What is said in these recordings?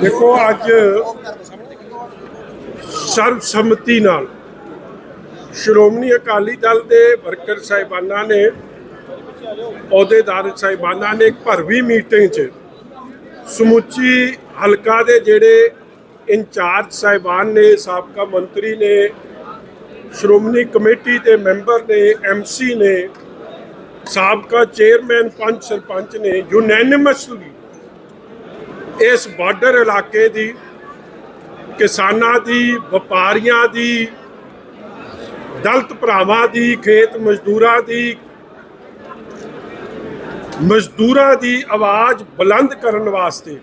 ਦੇਖੋ ਅੱਜ ਸਰਬਸੰਮਤੀ ਨਾਲ ਸ਼੍ਰੋਮਣੀ ਅਕਾਲੀ ਦਲ ਦੇ ਵਰਕਰ ਸਾਹਿਬਾਨਾਂ ਨੇ, ਅਹੁਦੇਦਾਰ ਸਾਹਿਬਾਨਾਂ ਨੇ ਇੱਕ ਭਰਵੀ ਮੀਟਿੰਗ 'ਚ ਸਮੁੱਚੀ ਹਲਕਾ ਦੇ ਜਿਹੜੇ ਇੰਚਾਰਜ ਸਾਹਿਬਾਨ ਨੇ, ਸਾਬਕਾ ਮੰਤਰੀ ਨੇ, ਸ਼੍ਰੋਮਣੀ ਕਮੇਟੀ ਦੇ ਮੈਂਬਰ ਨੇ ਐਮਸੀ ਨੇ, ਸਾਬਕਾ ਚੇਅਰਮੈਨ ਪੰਚ ਸਰਪੰਚ ਨੇ ਯੂਨੈਨਿਮਸਲੀ ਇਸ ਬਾਰਡਰ ਇਲਾਕੇ ਦੀ ਕਿਸਾਨਾਂ ਦੀ ਵਪਾਰੀਆਂ ਦੀ ਦਲਤ ਭਰਾਵਾਂ ਦੀ ਖੇਤ ਮਜ਼ਦੂਰਾਂ ਦੀ ਮਜ਼ਦੂਰਾਂ ਦੀ ਆਵਾਜ਼ ਬੁਲੰਦ ਕਰਨ ਵਾਸਤੇ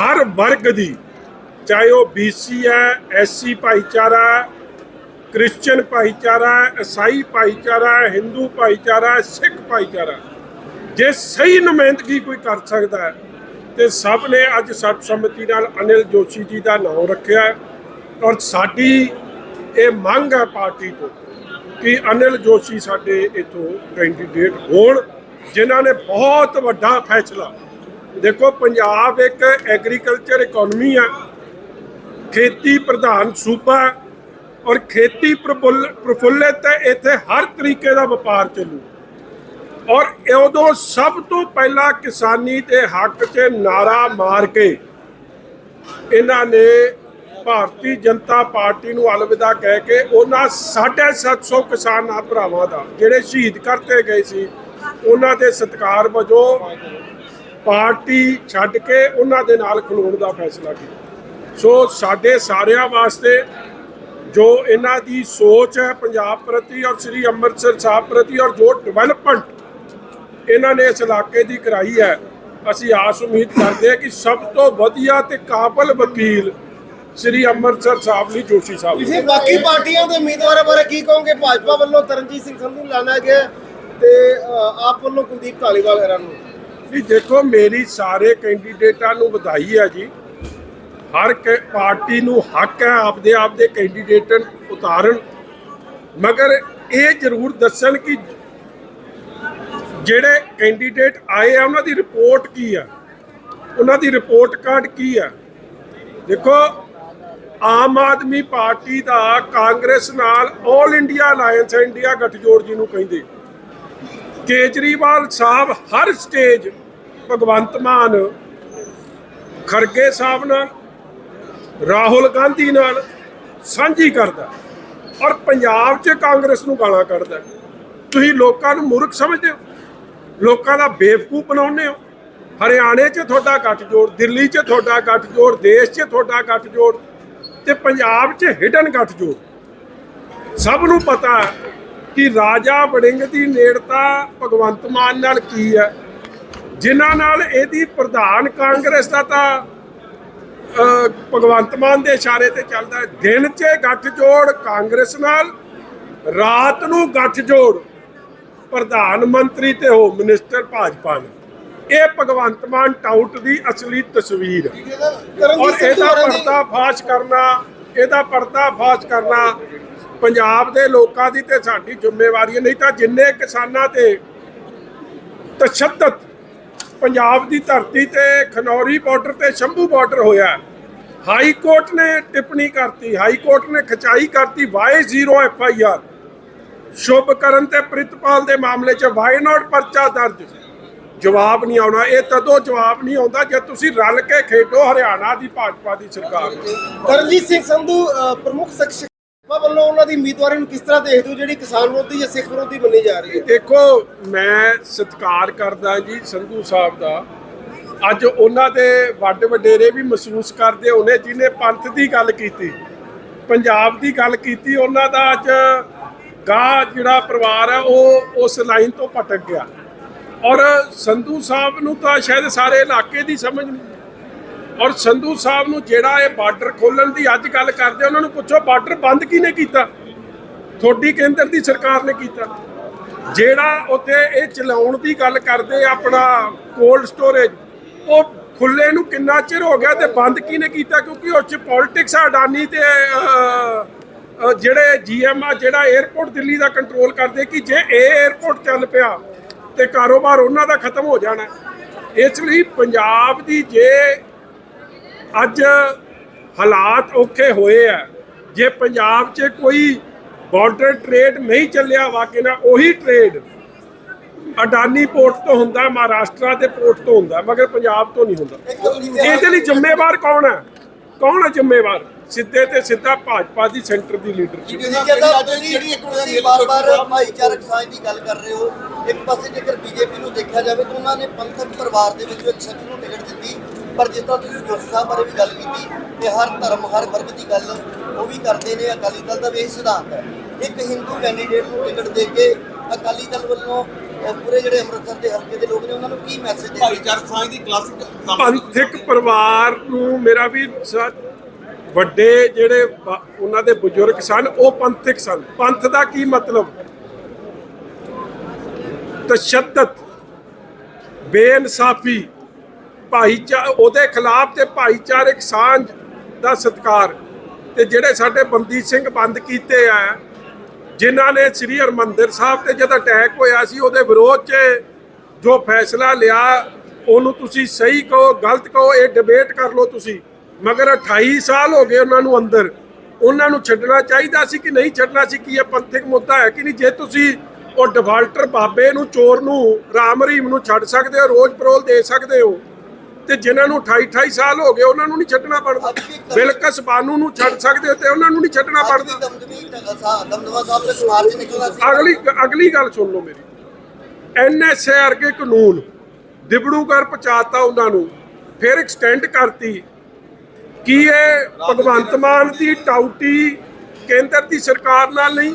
ਹਰ ਵਰਗ ਦੀ ਚਾਹੇ ਉਹ ਬੀਸੀ ਹੈ ਐਸਸੀ ਭਾਈਚਾਰਾ ਹੈ, ਕ੍ਰਿਸਚੀਅਨ ਭਾਈਚਾਰਾ ਈਸਾਈ ਭਾਈਚਾਰਾ ਹਿੰਦੂ ਭਾਈਚਾਰਾ ਸਿੱਖ ਭਾਈਚਾਰਾ ਜੇ ਸਹੀ ਨੁਮਾਇੰਦਗੀ ਕੋਈ ਕਰ ਸਕਦਾ ਹੈ ਤੇ ਸਭ ਨੇ ਅੱਜ ਸਰਬਸੰਮਤੀ ਨਾਲ ਅਨਿਲ ਜੋਸ਼ੀ ਜੀ ਦਾ ਨਾਮ ਰੱਖਿਆ ਔਰ ਸਾਡੀ ਇਹ ਮੰਗ ਹੈ ਪਾਰਟੀ ਤੋਂ ਕਿ ਅਨਿਲ ਜੋਸ਼ੀ ਸਾਡੇ ਇਥੋਂ ਕੈਂਡੀਡੇਟ ਹੋਣ, ਜਿਨ੍ਹਾਂ ਨੇ ਬਹੁਤ ਵੱਡਾ ਫੈਸਲਾ। ਦੇਖੋ, ਪੰਜਾਬ ਇੱਕ ਐਗਰੀਕਲਚਰ ਇਕਨੋਮੀ ਹੈ। ਖੇਤੀ ਪ੍ਰਧਾਨ ਸੂਬਾ ਔਰ ਖੇਤੀ ਪ੍ਰਫੁੱਲ- ਪ੍ਰਫੁੱਲਿਤ ਹੈ। ਇੱਥੇ ਹਰ ਤਰੀਕੇ ਦਾ ਵਪਾਰ ਚੱਲੂ। ਔਰ ਉਦੋਂ ਸਭ ਤੋਂ ਪਹਿਲਾਂ ਕਿਸਾਨੀ ਦੇ ਹੱਕ 'ਚ ਨਾਰਾ ਮਾਰ ਕੇ ਇਹਨਾਂ ਨੇ ਭਾਰਤੀ ਜਨਤਾ ਪਾਰਟੀ ਨੂੰ ਅਲਵਿਦਾ ਕਹਿ ਕੇ ਉਹਨਾਂ 750 ਕਿਸਾਨਾਂ ਭਰਾਵਾਂ ਦਾ, ਜਿਹੜੇ ਸ਼ਹੀਦ ਕਰਤੇ ਗਏ ਸੀ, ਉਹਨਾਂ ਦੇ ਸਤਿਕਾਰ ਵਜੋਂ ਪਾਰਟੀ ਛੱਡ ਕੇ ਉਹਨਾਂ ਦੇ ਨਾਲ ਖਲੋਣ ਦਾ ਫੈਸਲਾ ਕੀਤਾ। ਸੋ ਸਾਡੇ ਸਾਰਿਆਂ ਵਾਸਤੇ ਜੋ ਇਹਨਾਂ ਦੀ ਸੋਚ ਹੈ, ਪੰਜਾਬ ਪ੍ਰਤੀ ਔਰ ਸ੍ਰੀ ਅੰਮ੍ਰਿਤਸਰ ਸਾਹਿਬ ਪ੍ਰਤੀ ਔਰ ਜੋ ਡਿਵੈਲਪਮੈਂਟ ਇਹਨਾਂ ਨੇ ਇਸ ਇਲਾਕੇ ਦੀ ਕਰਾਈ ਹੈ। ਅਸੀਂ ਆਸ ਉਮੀਦ ਕਰਦੇ ਹਾਂ ਕਿ ਸਭ ਤੋਂ ਵਧੀਆ ਤੇ ਕਾਬਲ ਵਕੀਲ ਸ੍ਰੀ ਅੰਮ੍ਰਿਤਸਰ ਸਾਹਿਬ ਲਈ ਜੋਸ਼ੀ ਸਾਹਿਬ ਤੁਸੀਂ ਬਾਕੀ ਪਾਰਟੀਆਂ ਦੇ ਉਮੀਦਵਾਰਾਂ ਬਾਰੇ ਕੀ ਕਹੋਗੇ? ਭਾਜਪਾ ਵੱਲੋਂ ਤਰਨਜੀਤ ਸਿੰਘ ਸੰਧੂ ਲਾਣਾ ਗਿਆ ਤੇ ਆਪ ਵੱਲੋਂ ਕੁਲਦੀਪ ਧਾਲੀਵਾਲ ਹੈਰਾਂ ਨੂੰ ਜੀ ਦੇਖੋ ਮੇਰੀ ਸਾਰੇ ਕੈਂਡੀਡੇਟਾਂ ਨੂੰ ਵਧਾਈ ਹੈ ਜੀ। ਹਰ ਪਾਰਟੀ ਨੂੰ ਹੱਕ ਹੈ ਆਪਦੇ ਆਪ ਦੇ ਕੈਂਡੀਡੇਟ ਉਤਾਰਨ। ਮਗਰ ਇਹ ਜ਼ਰੂਰ ਦੱਸਣ ਕਿ ਜਿਹੜੇ ਕੈਂਡੀਡੇਟ ਆਏ ਆ, ਉਹਨਾਂ ਦੀ ਰਿਪੋਰਟ ਕੀ ਆ? ਉਹਨਾਂ ਦੀ ਰਿਪੋਰਟ ਕਾਰਡ ਕੀ ਆ? ਦੇਖੋ, ਆਮ ਆਦਮੀ ਪਾਰਟੀ ਦਾ ਕਾਂਗਰਸ ਨਾਲ 올 ਇੰਡੀਆ ਅਲਾਈਅੰਸ ਇੰਡੀਆ ਗੱਠਜੋੜ ਜੀ ਨੂੰ ਕਹਿੰਦੇ। ਕੇਜਰੀਵਾਲ ਸਾਹਿਬ ਹਰ ਸਟੇਜ ਭਗਵੰਤ ਮਾਨ, ਖਰਗੇ ਸਾਹਿਬ ਨਾਲ, ਰਾਹੁਲ ਗਾਂਧੀ ਨਾਲ ਸਾਂਝੀ ਕਰਦਾ ਔਰ ਪੰਜਾਬ 'ਚ ਕਾਂਗਰਸ ਨੂੰ ਗਾਲਾਂ ਕੱਢਦਾ ਤੁਸੀਂ ਲੋਕਾਂ ਨੂੰ ਮੂਰਖ ਸਮਝਦੇ ਹੋ? ਲੋਕਾਂ ਦਾ ਬੇਵਕੂਫ ਬਣਾਉਂਦੇ ਹੋ? ਹਰਿਆਣੇ 'ਚ ਤੁਹਾਡਾ ਗੱਠਜੋੜ, ਦਿੱਲੀ 'ਚ ਤੁਹਾਡਾ ਗੱਠਜੋੜ, ਦੇਸ਼ 'ਚ ਤੁਹਾਡਾ ਗੱਠਜੋੜ ਤੇ ਪੰਜਾਬ 'ਚ ਹਿਡਨ ਗੱਠਜੋੜ। ਸਭ ਨੂੰ ਪਤਾ ਕਿ ਰਾਜਾ ਵੜਿੰਗ ਦੀ ਨੇੜਤਾ ਭਗਵੰਤ ਮਾਨ ਨਾਲ ਕੀ ਹੈ। ਜਿਨ੍ਹਾਂ ਨਾਲ ਇਹਦੀ ਪ੍ਰਧਾਨ ਕਾਂਗਰਸ ਦਾ ਤਾਂ ਭਗਵੰਤ ਮਾਨ ਦੇ ਇਸ਼ਾਰੇ ਤੇ ਚੱਲਦਾ ਦਿਨ 'ਚ ਗੱਠਜੋੜ ਕਾਂਗਰਸ ਨਾਲ, ਰਾਤ ਨੂੰ ਗੱਠਜੋੜ। ਪ੍ਰਧਾਨ ਮੰਤਰੀ ਤੇ ਹੋਮ ਮਿਨਿਸਟਰ ਭਾਜਪਾ ਨਾਲ ਇਹ ਭਗਵੰਤ ਮਾਨ ਟਾਊਟ ਦੀ ਅਸਲੀ ਤਸਵੀਰ। ਹੈ ਔਰ ਇਹਦਾ ਪਰਦਾ ਫਾਸ਼ ਕਰਨਾ ਇਹਦਾ ਪਰਦਾ ਫਾਸ਼ ਕਰਨਾ ਪੰਜਾਬ ਦੇ ਲੋਕਾਂ ਦੀ ਤੇ ਸਾਡੀ ਜ਼ਿੰਮੇਵਾਰੀ ਹੈ। ਨਹੀਂ ਤਾਂ ਜਿੰਨੇ ਕਿਸਾਨਾਂ ਤੇ ਤਸ਼ੱਦਦ ਪੰਜਾਬ ਦੀ ਧਰਤੀ ਤੇ ਖਨੌਰੀ ਬਾਰਡਰ ਤੇ ਸ਼ੰਭੂ ਬਾਰਡਰ ਹੋਇਆ ਹਾਈ ਕੋਰਟ ਨੇ ਟਿੱਪਣੀ ਕਰਤੀ ਹਾਈ ਕੋਰਟ ਨੇ ਖਚਾਈ ਕਰਤੀ ਵਾਈ 0 ਐਫ ਆਈ ਆਰ। ਸ਼ੁਭ ਕਰਨ ਤੇ ਪ੍ਰਿਤਪਾਲ ਦੇ ਮਾਮਲੇ 'ਚ ਵਾਈ ਨਾਟ ਪਰਚਾ ਦਰਜ? ਜਵਾਬ ਨਹੀਂ ਆਉਣਾ। ਇਹ ਤਦੋਂ ਜਵਾਬ ਨਹੀਂ ਆਉਂਦਾ ਜੇ ਤੁਸੀਂ ਰਲ ਕੇ ਖੇਡੋ ਹਰਿਆਣਾ ਦੀ ਭਾਜਪਾ ਦੀ ਸਰਕਾਰ। ਨਾਲ। ਤਰਨਜੀਤ ਸਿੰਘ ਸੰਧੂ ਪ੍ਰਮੁੱਖ ਸ਼ਖਸ ਭਾਜਪਾ ਵੱਲੋਂ ਉਹਨਾਂ ਦੀ ਉਮੀਦਵਾਰੀ ਨੂੰ ਕਿਸ ਤਰ੍ਹਾਂ ਦੇਖਦੇ ਹੋ ਜਿਹੜੀ ਕਿਸਾਨ ਵਿਰੋਧੀ ਜਾਂ ਸਿੱਖ ਵਿਰੋਧੀ ਮੰਨੀ ਜਾ ਰਹੀ ਹੈ? ਦੇਖੋ ਮੈਂ ਸਤਿਕਾਰ ਕਰਦਾ ਜੀ ਸੰਧੂ ਸਾਹਿਬ ਦਾ। ਅੱਜ ਉਹਨਾਂ ਦੇ ਵੱਡ ਵਡੇਰੇ ਵੀ ਮਹਿਸੂਸ ਕਰਦੇ ਹੋਣੇ ਜਿਨੇ ਪੰਥ ਦੀ ਗੱਲ ਕੀਤੀ ਪੰਜਾਬ ਦੀ ਗੱਲ ਕੀਤੀ ਉਹਨਾਂ ਦਾ ਅੱਜ ਗਾਹ ਜਿਹੜਾ ਪਰਿਵਾਰ ਹੈ, ਉਹ ਉਸ ਲਾਈਨ ਤੋਂ ਭਟਕ ਗਿਆ। ਔਰ ਸੰਧੂ ਸਾਹਿਬ ਨੂੰ ਤਾਂ ਸ਼ਾਇਦ ਸਾਰੇ ਇਲਾਕੇ ਦੀ ਸਮਝ ਨਹੀਂ। ਔਰ ਸੰਧੂ ਸਾਹਿਬ ਨੂੰ ਜਿਹੜਾ ਇਹ ਬਾਰਡਰ ਖੋਲਣ ਦੀ ਅੱਜ ਗੱਲ ਕਰਦੇ ਉਹਨਾਂ ਨੂੰ ਪੁੱਛੋ, ਬਾਰਡਰ ਬੰਦ ਕਿਹਨੇ ਕੀਤਾ? ਤੁਹਾਡੀ ਕੇਂਦਰ ਦੀ ਸਰਕਾਰ ਨੇ ਕੀਤਾ। ਜਿਹੜਾ ਉੱਥੇ ਇਹ ਚਲਾਉਣ ਦੀ ਗੱਲ ਕਰਦੇ ਆਪਣਾ ਕੋਲਡ ਸਟੋਰੇਜ, ਉਹ ਖੁੱਲੇ ਨੂੰ ਕਿੰਨਾ ਚਿਰ ਹੋ ਗਿਆ ਤੇ ਬੰਦ ਕਿਹਨੇ ਕੀਤਾ? ਕਿਉਂਕਿ ਉਹ ਚ ਪੋਲਿਟਿਕਸ ਆ, ਅਡਾਨੀ ਤੇ ਜਿਹੜੇ ਜੀਐਮ ਆ ਜਿਹੜਾ 에ਅਰਪੋਰਟ ਦਿੱਲੀ ਦਾ ਕੰਟਰੋਲ ਕਰਦੇ ਕਿ ਜੇ ਇਹ 에ਅਰਪੋਰਟ ਚੱਲ ਪਿਆ ਤੇ ਕਾਰੋਬਾਰ ਉਹਨਾਂ ਦਾ ਖਤਮ ਹੋ ਜਾਣਾ ਇਸ ਲਈ ਪੰਜਾਬ ਦੀ ਜੇ ਅੱਜ ਹਾਲਾਤ ਔਖੇ ਹੋਏ ਆ ਜੇ ਪੰਜਾਬ 'ਚ ਕੋਈ ਬਾਰਡਰ ਟ੍ਰੇਡ ਨਹੀਂ ਚੱਲਿਆ ਵਾਕੇ ਨਾ ਉਹੀ ਟ੍ਰੇਡ ਅਡਾਨੀ ਪੋਰਟ ਤੋਂ ਹੁੰਦਾ ਮਹਾਰਾਸ਼ਟਰ ਦੇ ਪੋਰਟ ਤੋਂ ਹੁੰਦਾ ਮਗਰ ਪੰਜਾਬ ਤੋਂ ਨਹੀਂ ਹੁੰਦਾ। ਇਹਦੇ ਲਈ ਜ਼ਿੰਮੇਵਾਰ ਕੌਣ ਹੈ ਕੌਣ ਹੈ ਜ਼ਿੰਮੇਵਾਰ? ਸਿੱਧੇ ਤੇ ਸਿੱਧਾ ਭਾਜਪਾ ਦੀ ਸੈਂਟਰ ਦੀ ਲੀਡਰਸ਼ਿਪ ਜਿਹੜੀ ਇੱਕ ਤੁਸੀਂ ਬਾਰ-ਬਾਰ ਭਾਈਚਾਰਕ ਸਾਂਝ ਦੀ ਗੱਲ ਕਰ ਰਹੇ ਹੋ ਇੱਕ ਪਾਸੇ ਜੇਕਰ ਬੀਜੇਪੀ ਨੂੰ ਦੇਖਿਆ ਜਾਵੇ ਤਾਂ ਉਹਨਾਂ ਨੇ ਪੰਥਕ ਪਰਿਵਾਰ ਦੇ ਵਿੱਚੋਂ ਇੱਕ ਸ਼ਖਸ ਨੂੰ ਟਿਕਟ ਦਿੱਤੀ ਪਰ ਜਿਸ ਤਰ੍ਹਾਂ ਤੁਸੀਂ ਜੋਸ਼ੀ ਸਾਹਿਬ ਬਾਰੇ ਵੀ ਗੱਲ ਕੀਤੀ ਤੇ ਹਰ ਧਰਮ ਹਰ ਵਰਗ ਦੀ ਗੱਲ ਉਹ ਵੀ ਕਰਦੇ ਨੇ ਅਕਾਲੀ ਦਲ ਦਾ ਵੀ ਇਹ ਸਿਧਾਂਤ ਹੈ। ਇੱਕ ਹਿੰਦੂ ਕੈਂਡੀਡੇਟ ਨੂੰ ਟਿਕਟ ਦੇ ਕੇ ਅਕਾਲੀ ਦਲ ਵੱਲੋਂ ਪੂਰੇ ਜਿਹੜੇ ਅੰਮ੍ਰਿਤਸਰ ਦੇ ਹਲਕੇ ਦੇ ਲੋਕ ਨੇ ਉਹਨਾਂ ਨੂੰ ਕੀ ਮੈਸੇਜ ਦੇ ਭਾਈਚਾਰਕ ਸਾਂਝ ਦੀ ਕਲਾਸਿਕ ਪੰਥਕ ਪਰਿਵਾਰ ਨੂੰ ਮੇਰਾ ਵੀ ਵੱਡੇ ਜਿਹੜੇ ਉਹਨਾਂ ਦੇ ਬਜ਼ੁਰਗ ਸਨ, ਉਹ ਪੰਥਕ ਸਨ। ਪੰਥ ਦਾ ਕੀ ਮਤਲਬ? ਤਸ਼ੱਦਦ, ਬੇਇਨਸਾਫੀ, ਭਾਈਚਾ, ਉਹਦੇ ਖਿਲਾਫ ਤੇ ਭਾਈਚਾਰਕ ਸਾਂਝ ਦਾ ਸਤਕਾਰ। ਤੇ ਜਿਹੜੇ ਸਾਡੇ ਬੰਦੀ ਸਿੰਘ ਬੰਦ ਕੀਤੇ ਆ, ਜਿਨ੍ਹਾਂ ਨੇ ਸ੍ਰੀ ਹਰਮੰਦਰ ਸਾਹਿਬ ਤੇ ਜਦ ਅਟੈਕ ਹੋਇਆ ਸੀ, ਉਹਦੇ ਵਿਰੋਧ 'ਚ ਜੋ ਫੈਸਲਾ ਲਿਆ, ਉਹਨੂੰ ਤੁਸੀਂ ਸਹੀ ਕਹੋ, ਗਲਤ ਕਹੋ, ਇਹ ਡਿਬੇਟ ਕਰ ਲਓ ਤੁਸੀਂ। ਮਗਰ 28 ਸਾਲ ਹੋ ਗਏ ਉਹਨਾਂ ਨੂੰ ਅੰਦਰ। ਉਹਨਾਂ ਨੂੰ ਛੱਡਣਾ ਚਾਹੀਦਾ ਸੀ ਕਿ ਨਹੀਂ ਛੱਡਣਾ ਸੀ ਕੀ ਇਹ ਪੰਥਕ ਮੁੱਦਾ ਹੈ ਕਿ ਨਹੀਂ? ਜੇ ਤੁਸੀਂ ਉਹ ਡਿਫਾਲਟਰ ਬਾਬੇ ਨੂੰ ਚੋਰ ਨੂੰ ਰਾਮ ਰਹੀਮ ਨੂੰ ਛੱਡ ਸਕਦੇ ਹੋ ਰੋਜ਼ ਪਰੋਲ ਦੇ ਸਕਦੇ ਹੋ ਤੇ ਜਿਨ੍ਹਾਂ ਨੂੰ 28 28 ਸਾਲ ਹੋ ਗਏ ਉਹਨਾਂ ਨੂੰ ਨਹੀਂ ਛੱਡਣਾ ਪੜਦਾ। ਬਿਲਕਸ ਬਾਨੂ ਨੂੰ ਛੱਡ ਸਕਦੇ ਹੋ ਤੇ ਉਹਨਾਂ ਨੂੰ ਨਹੀਂ ਛੱਡਣਾ ਪੜਦਾ। ਅਗਲੀ ਅਗਲੀ ਗੱਲ ਸੁਣ ਲਓ ਮੇਰੀ। ਐਨਐਸਏ ਵਰਗੇ ਕਾਨੂੰਨ ਦਿਬੜੂਗਰ ਪਹੁੰਚਾਤਾ ਉਹਨਾਂ ਨੂੰ ਫਿਰ ਐਕਸਟੈਂਡ ਕਰਤੀ। ਕੀ ਇਹ ਭਗਵੰਤ ਮਾਨ ਦੀ ਟਾਊਟੀ ਕੇਂਦਰ ਦੀ ਸਰਕਾਰ ਨਾਲ ਨਹੀਂ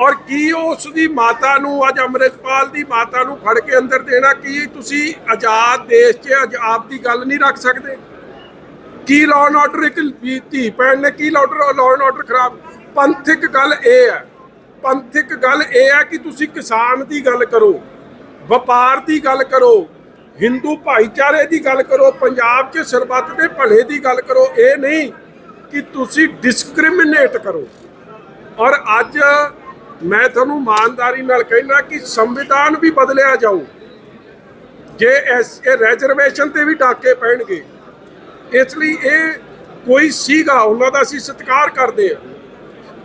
ਔਰ ਕੀ ਉਸ ਦੀ ਮਾਤਾ ਨੂੰ ਅੱਜ ਅੰਮ੍ਰਿਤਪਾਲ ਦੀ ਮਾਤਾ ਨੂੰ ਫੜ ਕੇ ਅੰਦਰ ਦੇਣਾ ਕੀ ਤੁਸੀਂ ਆਜ਼ਾਦ ਦੇਸ਼ 'ਚ ਅੱਜ ਆਪ ਦੀ ਗੱਲ ਨਹੀਂ ਰੱਖ ਸਕਦੇ। ਕੀ ਲਾਅ ਐਂਡ ਆਰਡਰ ਇੱਕ ਧੀ ਭੈਣ ਨੇ ਕੀ ਲਾਅ ਲਾਅ ਐਂਡ ਆਰਡਰ ਖਰਾਬ? ਪੰਥਕ ਗੱਲ ਇਹ ਹੈ ਪੰਥਕ ਗੱਲ ਇਹ ਹੈ ਕਿ ਤੁਸੀਂ ਕਿਸਾਨ ਦੀ ਗੱਲ ਕਰੋ, ਵਪਾਰ ਦੀ ਗੱਲ ਕਰੋ ਹਿੰਦੂ ਭਾਈਚਾਰੇ ਦੀ ਗੱਲ ਕਰੋ, ਪੰਜਾਬ 'ਚ ਸਰਬੱਤ ਦੇ ਭਲੇ ਦੀ ਗੱਲ ਕਰੋ, ਇਹ ਨਹੀਂ ਕਿ ਤੁਸੀਂ ਡਿਸਕ੍ਰਿਮੀਨੇਟ ਕਰੋ। ਔਰ ਅੱਜ ਮੈਂ ਤੁਹਾਨੂੰ ਇਮਾਨਦਾਰੀ ਨਾਲ ਕਹਿਣਾ ਕਿ ਸੰਵਿਧਾਨ ਵੀ ਬਦਲਿਆ ਜਾਊ। ਜੇ ਇਸ, ਇਹ ਰਿਜ਼ਰਵੇਸ਼ਨ ਤੇ ਵੀ ਡਾਕੇ ਪੈਣਗੇ। ਇਸ ਲਈ ਇਹ ਕੋਈ ਸੀਗਾ, ਉਹਨਾਂ ਦਾ ਅਸੀਂ ਸਤਿਕਾਰ ਕਰਦੇ ਆ